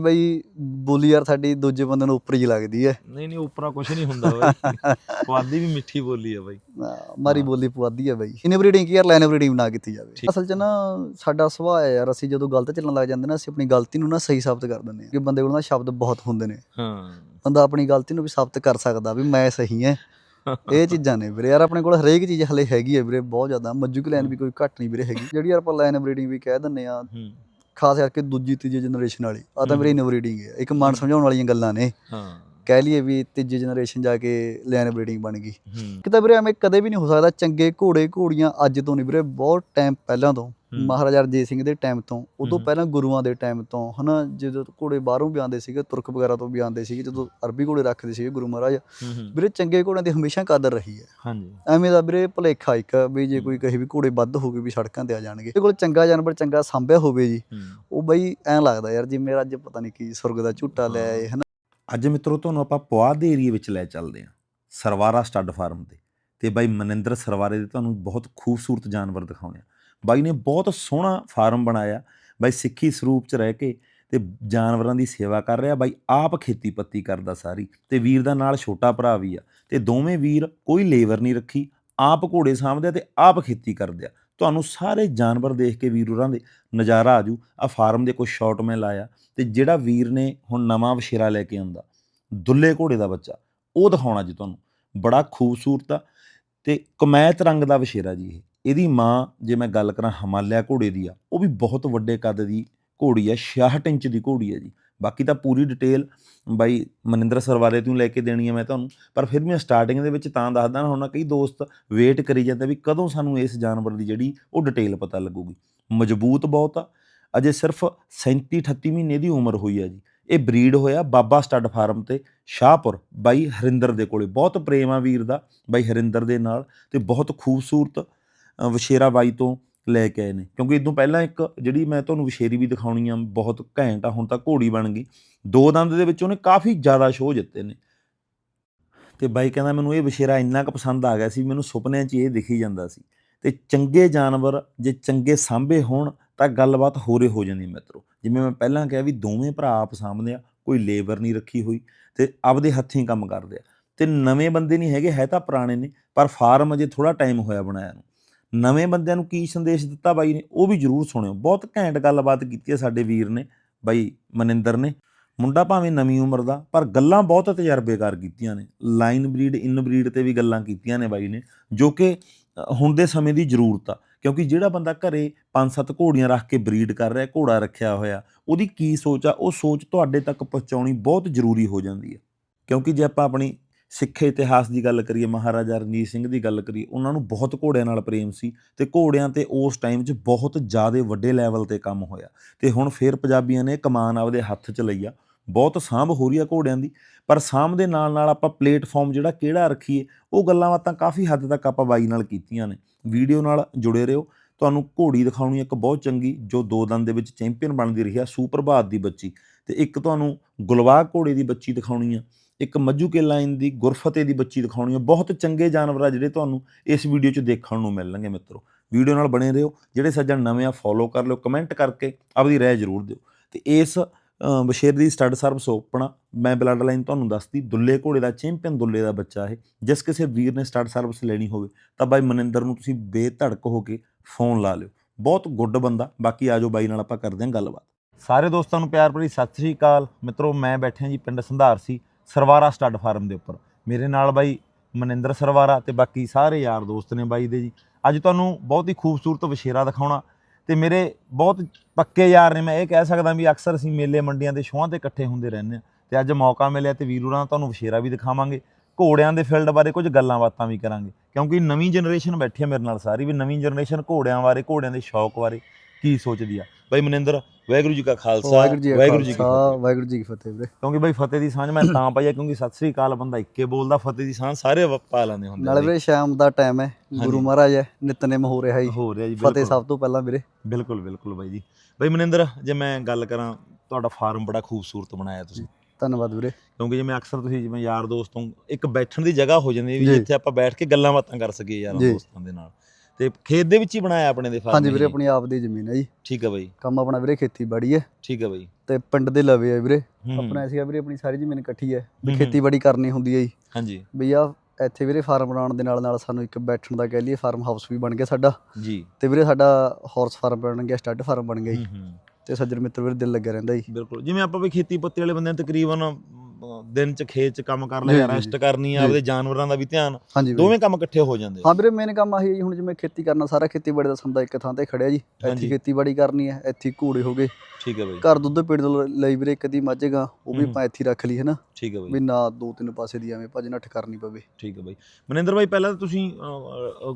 ਬਈ ਬੋਲੀ ਯਾਰ ਸਾਡੀ ਦੂਜੇ ਬੰਦੇ ਨੂੰ ਉੱਪਰ ਹੀ ਲੱਗਦੀ ਹੈ ਨਹੀਂ ਨਹੀਂ ਉਪਰਾ ਕੁਝ ਨਹੀਂ ਹੁੰਦਾ ਬਾਈ। ਪੁਆਧੀ ਵੀ ਮਿੱਠੀ ਬੋਲੀ ਹੈ ਬਾਈ। ਮਾਰੀ ਹਾਂ। ਬੋਲੀ ਪੁਆਦੀ ਹੈ ਬਈ। ਇਨ ਬਰੀਡਿੰਗ ਕੀ ਯਾਰ ਲਾਈਨ ਬਰੀਡਿੰਗ ਨਾ ਕੀਤੀ ਜਾਵੇ। ਠੀਕ। ਅਸਲ 'ਚ ਨਾ ਸਾਡਾ ਸੁਭਾਅ ਹੈ ਯਾਰ ਅਸੀਂ ਜਦੋਂ ਗਲਤ ਚੱਲਣ ਲੱਗ ਜਾਂਦੇ ਨਾ ਅਸੀਂ ਆਪਣੀ ਗਲਤੀ ਨੂੰ ਨਾ ਸਹੀ ਸਾਬਤ ਕਰ ਦਿੰਦੇ ਹਾਂ। ਕਿ ਬੰਦੇ ਕੋਲ ਨਾ ਸ਼ਬਦ ਬਹੁਤ ਹੁੰਦੇ ਨੇ। ਹਾਂ। ਬੰਦਾ ਆਪਣੀ ਗਲਤੀ ਨੂੰ ਵੀ ਸਾਬਤ ਕਰ ਸਕਦਾ ਵੀ ਮੈਂ ਸਹੀ ਹਾਂ ਇਹ ਚੀਜ਼ਾਂ ਨੇ ਵੀਰੇ। ਯਾਰ ਆਪਣੇ ਕੋਲ ਹਰੇਕ ਚੀਜ਼ ਹਲੇ ਹੈਗੀ ਹੈ ਵੀਰੇ ਬਹੁਤ ਜ਼ਿਆਦਾ। ਮੱਜੂ ਕੀ ਲਾਈਨ ਵੀ ਕੋਈ ਘੱਟ ਨਹੀਂ ਵੀਰੇ ਹੈਗੀ। ਜਿਹੜੀ ਯਾਰ ਆਪਾਂ ਲਾਈਨ ਬਰੀਡਿੰਗ ਵੀ ਕਹਿ ਦਿੰਨੇ ਆ ਹੂੰ। ਖਾਸ ਕਰਕੇ ਦੂਜੀ ਤੀਜੀ ਜਨਰੇਸ਼ਨ ਵਾਲੀ। ਆ ਤਾਂ ਹਮ। ਵੀਰੇ ਇਨਬਰੀਡਿੰਗ ਹੈ। ਇੱਕ ਮਨ ਸਮਝਾਉਣ ਵਾਲੀਆਂ ਗੱਲਾਂ ਨੇ। ਹਾਂ। ਕਹਿ ਲਈਏ ਵੀ ਤੀਜੀ ਜਨਰੇਸ਼ਨ ਜਾ ਕੇ ਲਾਈਨ ਬਰੀਡਿੰਗ ਬਣ ਗਈ। ਕਿਤੇ ਵੀਰੇ ਐਵੇਂ ਕਦੇ ਵੀ ਨਹੀਂ ਹੋ ਸਕਦਾ ਚੰਗੇ ਘੋੜੇ ਘੋੜੀਆਂ ਅੱਜ ਤੋਂ ਨਹੀਂ ਵੀਰੇ ਬਹੁਤ ਟਾਈਮ ਪਹਿਲਾਂ ਤੋਂ। ਮਹਾਰਾਜਾ ਰਣਜੀਤ ਸਿੰਘ ਦੇ ਟਾਈਮ ਤੋਂ ਉਦੋਂ ਹੂੰ। ਪਹਿਲਾਂ ਗੁਰੂਆਂ ਦੇ ਟਾਈਮ ਤੋਂ ਹਨਾ ਜਦੋਂ ਘੋੜੇ ਬਾਹਰੋਂ ਵੀ ਆਉਂਦੇ ਸੀਗੇ ਤੁਰਕ ਵਗੈਰਾ ਤੋਂ ਵੀ ਆਉਂਦੇ ਸੀਗੇ ਜਦੋਂ ਅਰਬੀ ਘੋੜੇ ਰੱਖਦੇ ਸੀਗੇ ਗੁਰੂ ਮਹਾਰਾਜ ਵੀਰੇ ਚੰਗੇ ਘੋੜਿਆਂ ਦੀ ਹਮੇਸ਼ਾ ਕਦਰ ਰਹੀ ਹੈ। ਹਾਂਜੀ। ਐਵੇਂ ਦਾ ਵੀਰੇ ਭੁਲੇਖਾ ਇੱਕ ਵੀ ਜੇ। ਕੋਈ ਕਹੇ ਵੀ ਘੋੜੇ ਵੱਧ ਹੋ ਗਏ ਵੀ ਸੜਕਾਂ ਤੇ ਆ ਜਾਣਗੇ ਇਹਦੇ ਕੋਲ ਚੰਗਾ ਜਾਨਵਰ ਚੰਗਾ ਸਾਂਭਿਆ ਹੋਵੇ ਜੀ ਉਹ ਬਈ ਐਂ ਲੱਗਦਾ ਯਾਰ ਜਿਵੇਂ ਮੇਰਾ ਅੱਜ ਪਤਾ ਨਹੀਂ ਕੀ ਸੁਰਗ ਦਾ ਝੂਟਾ ਲੈ ਆਏ ਹਨਾ। ਅੱਜ ਮਿੱਤਰੋ ਤੁਹਾਨੂੰ ਆਪਾਂ ਪੁਆਧ ਦੇ ਏਰੀਆ ਵਿੱਚ ਲੈ ਚੱਲਦੇ ਹਾਂ ਸਰਵਾਰਾ ਸਟੱਡ ਫਾਰਮ ਤੇ। ਤੇ ਬਾਈ ਮਨਿੰਦਰ ਸਰਵਾਰੇ ਦੇ ਤੁਹਾਨੂੰ ਬਹੁਤ ਖੂਬਸੂਰਤ ਜਾਨਵਰ ਦਿਖਾਉਣੇ ਆ ਬਾਈ ਨੇ ਬਹੁਤ ਸੋਹਣਾ ਫਾਰਮ ਬਣਾਇਆ। ਬਾਈ ਸਿੱਖੀ ਸਰੂਪ ਚ ਰਹਿ ਕੇ ਤੇ ਜਾਨਵਰਾਂ ਦੀ ਸੇਵਾ ਕਰ ਰਿਹਾ। ਬਾਈ ਆਪ ਖੇਤੀ ਪੱਤੀ ਕਰਦਾ ਸਾਰੀ ਤੇ ਵੀਰ ਦਾ ਨਾਲ ਛੋਟਾ ਭਰਾ ਵੀ ਆ ਤੇ ਦੋਵੇਂ ਵੀਰ ਕੋਈ ਲੇਬਰ ਨਹੀਂ ਰੱਖੀ, ਆਪ ਘੋੜੇ ਸਾਂਭਦੇ ਆ ਤੇ ਆਪ ਖੇਤੀ ਕਰਦੇ ਆ ਤੁਹਾਨੂੰ ਸਾਰੇ ਜਾਨਵਰ ਦੇਖ ਕੇ ਵੀਰ ਹੋਰਾਂ ਦੇ ਨਜ਼ਾਰਾ ਆਜੂ ਆ ਫਾਰਮ ਦੇ ਕੁਝ ਸ਼ਾਟ ਮੈਂ ਲਾਇਆ ਤੇ ਜਿਹੜਾ ਵੀਰ ਨੇ ਹੁਣ ਨਵਾਂ ਵਸ਼ੇਰਾ ਲੈ ਕੇ ਆਉਂਦਾ, ਦੁੱਲੇ ਘੋੜੇ ਦਾ ਬੱਚਾ, ਉਹ ਦਿਖਾਉਣਾ ਜੀ ਤੁਹਾਨੂੰ। ਬੜਾ ਖੂਬਸੂਰਤ ਆ ਤੇ ਕਮੈਤ ਰੰਗ ਦਾ ਵਸ਼ੇਰਾ ਜੀ ਇਹ। ਇਹਦੀ ਮਾਂ ਜੇ ਮੈਂ ਗੱਲ ਕਰਾਂ ਹਿਮਾਲਿਆ ਘੋੜੇ ਦੀ ਆ, ਉਹ ਵੀ ਬਹੁਤ ਵੱਡੇ ਕੱਦ ਦੀ ਘੋੜੀ ਆ 66 ਇੰਚ ਦੀ ਘੋੜੀ ਆ ਜੀ। ਬਾਕੀ ਤਾਂ ਪੂਰੀ ਡਿਟੇਲ ਬਾਈ ਮਨਿੰਦਰ ਸਰਵਾਲੇ ਤੋਂ ਲੈ ਕੇ ਦੇਣੀ ਹੈ ਮੈਂ ਤੁਹਾਨੂੰ, ਪਰ ਫਿਰ ਵੀ ਸਟਾਰਟਿੰਗ ਦੇ ਵਿੱਚ ਤਾਂ ਦੱਸਦਾ ਨਾ ਹੁਣ ਕਈ ਦੋਸਤ ਵੇਟ ਕਰੀ ਜਾਂਦੇ ਵੀ ਕਦੋਂ ਸਾਨੂੰ ਇਸ ਜਾਨਵਰ ਦੀ ਜਿਹੜੀ ਉਹ ਡਿਟੇਲ ਪਤਾ ਲੱਗੂਗੀ। ਮਜ਼ਬੂਤ ਬਹੁਤ ਆ, ਅਜੇ ਸਿਰਫ 37 38 ਮਹੀਨੇ ਦੀ ਉਮਰ ਹੋਈ ਆ ਜੀ। ਇਹ ਬਰੀਡ ਹੋਇਆ ਬਾਬਾ ਸਟੱਡ ਫਾਰਮ ਤੇ ਸ਼ਾਹਪੁਰ, ਬਾਈ ਹਰਿੰਦਰ ਦੇ ਕੋਲੇ। ਬਹੁਤ ਪ੍ਰੇਮ ਆ ਵੀਰ ਦਾ ਬਾਈ ਹਰਿੰਦਰ ਦੇ ਨਾਲ ਤੇ ਬਹੁਤ ਖੂਬਸੂਰਤ ਵਸ਼ੇਰਾ ਬਾਈ ਤੋਂ ਲੈ ਕੇ ਆਏ ਨੇ। ਕਿਉਂਕਿ ਇਦੋਂ ਪਹਿਲਾਂ ਇੱਕ ਜਿਹੜੀ ਮੈਂ ਤੁਹਾਨੂੰ ਵਸ਼ੇਰੀ ਵੀ ਦਿਖਾਉਣੀ ਆ, ਬਹੁਤ ਘੈਂਟ ਆ, ਹੁਣ ਤਾਂ ਘੋੜੀ ਬਣ ਗਈ। ਦੋ ਦੰਦ ਦੇ ਵਿੱਚ ਉਹਨੇ ਕਾਫੀ ਜ਼ਿਆਦਾ ਸ਼ੋਅ ਜਿੱਤੇ ਨੇ। ਤੇ ਬਾਈ ਕਹਿੰਦਾ ਮੈਨੂੰ ਇਹ ਵਸ਼ੇਰਾ ਇੰਨਾ ਕੁ ਪਸੰਦ ਆ ਗਿਆ ਸੀ, ਮੈਨੂੰ ਸੁਪਨਿਆਂ 'ਚ ਇਹ ਦਿਖੀ ਜਾਂਦਾ ਸੀ। ਤੇ ਚੰਗੇ ਜਾਨਵਰ ਜੇ ਚੰਗੇ ਸਾਂਭੇ ਹੋਣ, ਤਾਂ ਗੱਲਬਾਤ ਹੋਰੇ ਹੋ ਜਾਂਦੀ ਮਿੱਤਰੋ। ਜਿਵੇਂ ਮੈਂ ਪਹਿਲਾਂ ਕਿਹਾ ਵੀ ਦੋਵੇਂ ਭਰਾ ਆਪ ਸਾਂਭਦੇ ਆ, ਕੋਈ ਲੇਬਰ ਨਹੀਂ ਰੱਖੀ ਹੋਈ ਤੇ ਆਪਦੇ ਹੱਥੀਂ ਕੰਮ ਕਰਦੇ ਆ। ਤੇ ਨਵੇਂ ਬੰਦੇ ਨਹੀਂ ਹੈਗੇ, ਹੈ ਤਾਂ ਪੁਰਾਣੇ ਨੇ, ਪਰ ਫਾਰਮ ਅਜੇ ਥੋੜਾ ਟਾਈਮ ਹੋਇਆ ਬਣਾਇਆ ਨੂੰ। ਨਵੇਂ ਬੰਦਿਆਂ ਨੂੰ ਕੀ ਸੰਦੇਸ਼ ਦਿੱਤਾ ਬਾਈ ਨੇ, ਉਹ ਵੀ ਜਰੂਰ ਸੁਣਿਓ। ਬਹੁਤ ਘੈਂਟ ਗੱਲਬਾਤ ਕੀਤੀ ਹੈ ਸਾਡੇ ਵੀਰ ਨੇ, ਬਾਈ ਮਨਿੰਦਰ ਨੇ। ਮੁੰਡਾ ਭਾਵੇਂ ਨਵੀਂ ਉਮਰ ਦਾ, ਪਰ ਗੱਲਾਂ ਬਹੁਤ ਤਜਰਬੇਕਾਰ ਕੀਤੀਆਂ ਨੇ। ਲਾਈਨ ਬਰੀਡ, ਇਨ ਬਰੀਡ ਤੇ ਵੀ ਗੱਲਾਂ ਕੀਤੀਆਂ ਨੇ ਬਾਈ ਨੇ, ਜੋ ਕਿ ਹੁਣ ਦੇ ਸਮੇਂ ਦੀ ਜ਼ਰੂਰਤ ਆ। ਕਿਉਂਕਿ ਜਿਹੜਾ ਬੰਦਾ ਘਰੇ ਪੰਜ ਸੱਤ ਘੋੜੀਆਂ ਰੱਖ ਕੇ ਬਰੀਡ ਕਰ ਰਿਹਾ, ਘੋੜਾ ਰੱਖਿਆ ਹੋਇਆ, ਉਹਦੀ ਕੀ ਸੋਚ ਆ? ਉਹ ਸੋਚ ਤੁਹਾਡੇ ਤੱਕ ਪਹੁੰਚਾਉਣੀ ਬਹੁਤ ਜ਼ਰੂਰੀ ਹੋ ਜਾਂਦੀ ਹੈ ਕਿਉਂਕਿ ਜੇ ਆਪਾਂ ਆਪਣੀ ਸਿੱਖ ਇਤਿਹਾਸ ਦੀ ਗੱਲ ਕਰੀਏ, ਮਹਾਰਾਜਾ ਰਣਜੀਤ ਸਿੰਘ ਦੀ ਗੱਲ ਕਰੀਏ, ਉਹਨਾਂ ਨੂੰ ਬਹੁਤ ਘੋੜਿਆਂ ਨਾਲ ਪ੍ਰੇਮ ਸੀ ਤੇ ਘੋੜਿਆਂ ਤੇ ਉਸ ਟਾਈਮ 'ਚ ਬਹੁਤ ਜ਼ਿਆਦਾ ਵੱਡੇ ਲੈਵਲ ਤੇ ਕੰਮ ਹੋਇਆ ਤੇ ਹੁਣ ਫੇਰ ਪੰਜਾਬੀਆਂ ਨੇ ਕਮਾਨ ਆਪਦੇ ਹੱਥ 'ਚ ਲਈ ਆ, ਬਹੁਤ ਸਾਂਭ ਹੋ ਰਹੀ ਆ ਘੋੜਿਆਂ ਦੀ, ਪਰ ਸਾਂਭ ਦੇ ਨਾਲ ਨਾਲ ਆਪਾਂ ਪਲੇਟਫਾਰਮ ਜਿਹੜਾ ਕਿਹੜਾ ਰੱਖੀਏ, ਉਹ ਗੱਲਾਂ ਬਾਤਾਂ ਕਾਫੀ ਹੱਦ ਤੱਕ ਆਪਾਂ ਬਾਈ ਨਾਲ ਕੀਤੀਆਂ ਨੇ, ਵੀਡੀਓ ਨਾਲ ਜੁੜੇ ਰਹੋ, ਤੁਹਾਨੂੰ ਘੋੜੀ ਦਿਖਾਉਣੀ ਇੱਕ ਬਹੁਤ ਚੰਗੀ, ਜੋ ਦੋ ਦਿਨ ਦੇ ਵਿੱਚ ਚੈਂਪੀਅਨ ਬਣਦੀ ਰਹੀ ਆ ਸੁਪਰਭਾਤ ਦੀ ਬੱਚੀ, ਤੇ ਇੱਕ ਤੁਹਾਨੂੰ ਗੁਲਵਾਗ ਘੋੜੇ ਦੀ ਬੱਚੀ ਦਿਖਾਉਣੀ ਆ ਇੱਕ ਮੱਝੂ ਕੇ ਲਾਈਨ ਦੀ ਗੁਰਫਤੇ ਦੀ ਬੱਚੀ ਦਿਖਾਉਣੀ ਹੈ ਬਹੁਤ ਚੰਗੇ ਜਾਨਵਰ ਆ ਜਿਹੜੇ ਤੁਹਾਨੂੰ ਇਸ ਵੀਡੀਓ 'ਚ ਦੇਖਣ ਨੂੰ ਮਿਲਣਗੇ ਮਿੱਤਰੋ। ਵੀਡੀਓ ਨਾਲ ਬਣੇ ਰਹੋ। ਜਿਹੜੇ ਸੱਜਣ ਨਵੇਂ ਆ ਫੋਲੋ ਕਰ ਲਿਓ ਕਮੈਂਟ ਕਰਕੇ ਆਪਦੀ ਰਾਏ ਜ਼ਰੂਰ ਦਿਓ। ਤੇ ਇਸ ਅ, ਬਸ਼ੇਰ ਦੀ ਸਟੱਡ ਸਰਵਿਸ ਓਪਣਾ ਮੈਂ ਬਲੱਡ ਲਾਈਨ ਤੁਹਾਨੂੰ ਦੱਸਦੀ ਦੁੱਲੇ ਘੋੜੇ ਦਾ ਚੈਂਪੀਅਨ ਦੁੱਲੇ ਦਾ ਬੱਚਾ ਇਹ। ਜਿਸ ਕਿਸੇ ਵੀਰ ਨੇ ਸਟੱਡ ਸਰਵਿਸ ਲੈਣੀ ਹੋਵੇ ਤਾਂ ਬਾਈ ਮਨਿੰਦਰ ਨੂੰ ਤੁਸੀਂ ਬੇਧੜਕ ਹੋ ਕੇ ਫੋਨ ਲਾ ਲਿਓ। ਬਹੁਤ ਗੁੱਡ ਬੰਦਾ। ਬਾਕੀ ਆਜੋ ਬਾਈ ਨਾਲ ਆਪਾਂ ਕਰਦੇ ਹਾਂ ਗੱਲਬਾਤ। ਸਾਰੇ ਦੋਸਤਾਂ ਨੂੰ ਪਿਆਰ ਭਰੀ ਸਤਿ ਸ੍ਰੀ ਅਕਾਲ। ਮਿੱਤਰੋ ਮੈਂ ਬੈਠਿਆ ਜੀ ਪਿੰਡ ਸੰਧਾਰ ਸੀ। ਸਰਵਾਰਾ ਸਟੱਡ ਫਾਰਮ ਦੇ ਉੱਪਰ। ਮੇਰੇ ਨਾਲ ਬਾਈ ਮਨਿੰਦਰ ਸਰਵਾਰਾ ਤੇ ਬਾਕੀ ਸਾਰੇ ਯਾਰ ਦੋਸਤ ਨੇ ਬਾਈ ਦੇ ਜੀ। ਅੱਜ ਤੁਹਾਨੂੰ ਬਹੁਤ ਹੀ ਖੂਬਸੂਰਤ ਵਸ਼ੇਰਾ ਦਿਖਾਉਣਾ। ਤੇ ਮੇਰੇ ਬਹੁਤ ਪੱਕੇ ਯਾਰ ਨੇ, ਮੈਂ ਇਹ ਕਹਿ ਸਕਦਾ ਵੀ ਅਕਸਰ ਅਸੀਂ ਮੇਲੇ ਮੰਡੀਆਂ ਦੇ ਸ਼ੋਆਂ ਤੇ ਇਕੱਠੇ ਹੁੰਦੇ ਰਹਿੰਦੇ ਆ ਤੇ ਅੱਜ ਮੌਕਾ ਮਿਲਿਆ ਤੇ ਵੀਰੂਰਾਂ ਤੁਹਾਨੂੰ ਵਸ਼ੇਰਾ ਵੀ ਦਿਖਾਵਾਂਗੇ। ਘੋੜਿਆਂ ਦੇ ਫੀਲਡ ਬਾਰੇ ਕੁਝ ਗੱਲਾਂ ਬਾਤਾਂ ਵੀ ਕਰਾਂਗੇ। ਕਿਉਂਕਿ ਨਵੀਂ ਜਨਰੇਸ਼ਨ ਬੈਠੀ ਹੈ ਮੇਰੇ ਨਾਲ ਸਾਰੀ, ਵੀ ਨਵੀਂ ਜਨਰੇਸ਼ਨ ਘੋੜਿਆਂ ਬਾਰੇ, ਘੋੜਿਆਂ ਦੇ ਸ਼ੌਕ ਬਾਰੇ। ਕੀ ਸੋਚਦੀ ਆ? ਬਾਈ ਮਨਿੰਦਰ ਵਾਹਿਗੁਰੂ ਜੀ ਕਾ ਖਾਲਸਾ ਵਾਹਿਗੁਰੂ ਜੀ ਕਾ ਫਤਿਹ। ਵਾਹਿਗੁਰੂ ਜੀ ਕੀ ਫਤਿਹ ਵੀਰੇ। ਕਿਉਂਕਿ ਬਾਈ ਫਤਿਹ ਦੀ ਸਾਂਝ ਮੈਂ ਤਾਂ ਪਾਈ ਆ ਕਿਉਂਕਿ ਸਤਿ ਸ੍ਰੀ ਅਕਾਲ ਬੰਦਾ ਇੱਕੇ ਬੋਲਦਾ ਫਤਿਹ ਦੀ ਸਾਂਝ ਸਾਰੇ ਪਾ ਲੈਂਦੇ ਹੁੰਦੇ ਨਾਲੇ। ਵੀਰੇ ਸ਼ਾਮ ਦਾ ਟਾਈਮ ਹੈ ਗੁਰੂ। ਮਹਾਰਾਜ ਹੈ ਨਿਤਨੇਮ ਹੋ ਰਿਹਾ ਜੀ। ਹੋ ਰਿਹਾ ਜੀ ਫਤਿਹ ਸਭ ਤੋਂ ਪਹਿਲਾਂ ਵੀਰੇ। ਬਿਲਕੁਲ ਬਿਲਕੁਲ ਬਾਈ ਜੀ। ਬਾਈ ਮਨਿੰਦਰ ਜੇ ਮੈਂ ਗੱਲ ਕਰਾਂ ਤੁਹਾਡਾ ਫਾਰਮ ਬੜਾ ਖੂਬਸੂਰਤ ਬਣਾਇਆ ਤੁਸੀਂ। ਧੰਨਵਾਦ ਵੀਰੇ। ਕਿਉਂਕਿ ਜਿਵੇਂ ਅਕਸਰ ਤੁਸੀਂ ਜਿਵੇਂ ਯਾਰ ਦੋਸਤੋਂ ਇੱਕ ਬੈਠਣ ਦੀ ਜਗ੍ਹਾ ਹੋ ਜਾਂਦੀ ਹੈ ਵੀ। ਜਿੱਥੇ ਆਪਾਂ ਬੈਠ ਕੇ ਗੱਲਾਂ ਬਾਤਾਂ ਕਰ ਸਕੀਏ ਯਾਰਾਂ। ਦੋਸਤਾਂ ਦੇ ਨਾਲ। ਤੇ ਖੇਤ ਦੇ ਵਿੱਚ ਹੀ ਬਣਾਇਆ ਆਪਣੇ ਦੇ ਫਾਰਮ ਹਾਂਜੀ ਵੀਰੇ ਆਪਣੀ ਆਪ ਦੀ ਜ਼ਮੀਨ ਹੈ ਜੀ। ਠੀਕ ਹੈ ਬਾਈ। ਕੰਮ ਆਪਣਾ ਵੀਰੇ ਖੇਤੀਬਾੜੀ ਹੈ। ਠੀਕ ਹੈ ਬਾਈ। ਤੇ ਪਿੰਡ ਦੇ ਲਵੇ ਹੈ ਵੀਰੇ। ਆਪਣਾ ਸੀਗਾ ਵੀਰੇ ਆਪਣੀ ਸਾਰੀ ਜ਼ਮੀਨ ਇਕੱਠੀ ਹੈ। ਵੀ। ਖੇਤੀਬਾੜੀ ਕਰਨੀ ਹੁੰਦੀ ਹੈ ਜੀ। ਹਾਂਜੀ। ਵੀ ਆ ਇੱਥੇ ਵੀਰੇ ਫਾਰਮ ਬਣਾਉਣ ਦੇ ਨਾਲ ਨਾਲ ਸਾਨੂੰ ਇੱਕ ਬੈਠਣ ਦਾ ਕਹਿ ਲਈਏ ਫਾਰਮ ਹਾਊਸ ਵੀ ਬਣ ਗਿਆ ਸਾਡਾ। ਜੀ। ਤੇ ਵੀਰੇ ਸਾਡਾ ਹਾਰਸ ਫਾਰਮ ਬਣ ਗਿਆ ਸਟੱਡ ਫਾਰਮ ਬਣ ਗਿਆ ਜੀ। ਤੇ ਸੱਜਣ ਮਿੱਤਰ ਵੀਰੇ ਦਿਲ ਲੱਗਿਆ ਰਹਿੰਦਾ ਜੀ। ਬਿਲਕੁਲ। ਜਿਵੇਂ ਆਪਾਂ ਵੀ ਖੇਤੀ ਪੱਤੇ ਵਾਲੇ ਬੰਦੇ ਤਕਰੀਬਨ ਦਿਨ ਚ ਖੇਤ ਚ ਕੰਮ ਕਰ ਲਿਆ ਰੈਸਟ। ਕਰਨੀ ਆ। ਆਪਦੇ ਜਾਨਵਰਾਂ ਦਾ ਵੀ ਧਿਆਨ ਦੋਵੇਂ ਕੰਮ ਇਕੱਠੇ ਹੋ ਜਾਂਦੇ ਹਾਂ ਵੀਰੇ ਮੇਨ ਕੰਮ ਆਹੀ ਹੁਣ ਜਿਵੇਂ ਖੇਤੀ ਕਰਨਾ ਸਾਰਾ ਖੇਤੀਬਾੜੀ ਦਾ ਸੰਦਾ ਇੱਕ ਥਾਂ ਤੇ ਖੜਿਆ ਜੀ। ਇੱਥੇ। ਖੇਤੀਬਾੜੀ ਕਰਨੀ ਹੈ ਇੱਥੇ ਘੋੜੇ ਹੋ ਗਏ। ਠੀਕ ਹੈ ਬਾਈ। ਘਰ ਦੁੱਧ ਪੀੜ ਲਈ ਵੀਰੇ ਇੱਕ ਅੱਧੀ ਮੱਝਗਾ ਉਹ ਵੀ। ਆਪਾਂ ਇੱਥੇ ਰੱਖ ਲਈ ਹੈ ਨਾ ਠੀਕ ਹੈ ਬਾਈ। ਵੀ ਨਾ ਦੋ ਤਿੰਨ ਪਾਸੇ ਦੀ ਐਵੇਂ ਭੱਜ ਨੱਠ ਕਰਨੀ ਪਵੇ। ਠੀਕ ਹੈ ਬਾਈ। ਮਨਿੰਦਰ ਬਾਈ ਪਹਿਲਾਂ ਤਾਂ ਤੁਸੀਂ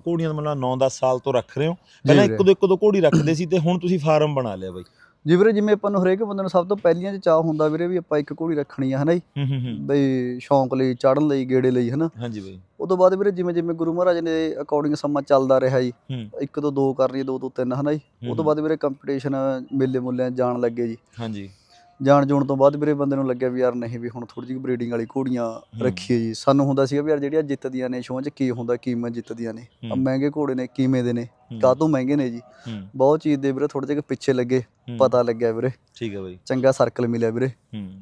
ਘੋੜੀਆਂ ਦਾ ਮਤਲਬ 9-10 ਸਾਲ ਤੋਂ ਰੱਖ ਰਹੇ ਹੋ। ਪਹਿਲਾਂ। ਇੱਕ ਦੋ ਇੱਕ ਦੋ ਘੋੜੀ ਰੱਖਦੇ ਸੀ ਤੇ ਹੁਣ ਤੁਸੀਂ ਫਾਰਮ ਬਣਾ ਲਿਆ ਬਾਈ। ਜੀ ਵੀਰੇ ਜਿਵੇਂ ਆਪਾਂ ਨੂੰ ਹਰੇਕ ਬੰਦੇ ਨੂੰ ਸਭ ਤੋਂ ਪਹਿਲੀਆਂ ਚ ਚਾਹ ਹੁੰਦਾ ਵੀਰੇ ਵੀ ਆਪਾਂ ਇੱਕ ਘੋੜੀ ਰੱਖਣੀ ਆ ਹਨਾ ਜੀ? ਬਈ ਸ਼ੌਂਕ ਲਈ ਚੜ੍ਹਨ ਲਈ ਗੇੜੇ ਲਈ ਹਨਾ? ਹਾਂਜੀ ਬਾਈ। ਉਸ ਤੋਂ ਬਾਅਦ ਵੀਰੇ ਜਿਵੇਂ ਜਿਵੇਂ ਗੁਰੂ ਮਹਾਰਾਜ ਨੇ ਅਕੋਰਡਿੰਗ ਸਮਾਂ ਚੱਲਦਾ ਰਿਹਾ ਜੀ ਇੱਕ ਤੋਂ ਦੋ ਕਰਨੀ ਦੋ ਤੋਂ ਤਿੰਨ ਹਨਾ ਜੀ? ਉਹ ਤੋਂ ਬਾਅਦ ਵੀਰੇ ਕੰਪੀਟੀਸ਼ਨ ਮੇਲੇ ਮੁੱਲਿਆਂ ਜਾਣ ਲੱਗੇ ਜੀ। ਹਾਂਜੀ। ਜਾਣ ਜੂਣ ਤੋਂ ਬਾਅਦ ਵੀਰੇ ਬੰਦੇ ਨੂੰ ਲੱਗਿਆ ਵੀ ਯਾਰ ਨਹੀਂ ਵੀ ਹੁਣ ਥੋੜੀ ਜਿਹੀ ਬਰੀਡਿੰਗ ਵਾਲੀ ਘੋੜੀਆਂ ਰੱਖੀਏ ਜੀ। ਸਾਨੂੰ ਹੁੰਦਾ ਸੀਗਾ ਵੀ ਯਾਰ ਜਿਹੜੀਆਂ ਜਿੱਤਦੀਆਂ ਨੇ ਸ਼ੋਅ 'ਚ ਕੀ ਹੁੰਦਾ ਕੀਮਤ ਜਿੱਤਦੀਆਂ ਨੇ। ਆ ਮਹਿੰਗੇ ਘੋੜੇ ਨੇ ਕੀਮੇ ਦੇ ਨੇ ਕਾਹਤੋਂ ਮਹਿੰਗੇ ਨੇ ਜੀ। ਬਹੁਤ ਚੀਜ਼ ਦੇ ਵੀਰੇ ਥੋੜੇ ਜਿਹੇ ਪਿੱਛੇ ਲੱਗੇ ਪਤਾ ਲੱਗਿਆ ਵੀਰੇ। ਠੀਕ ਹੈ ਬਾਈ। ਚੰਗਾ ਸਰਕਲ ਮਿਲਿਆ ਵੀਰੇ।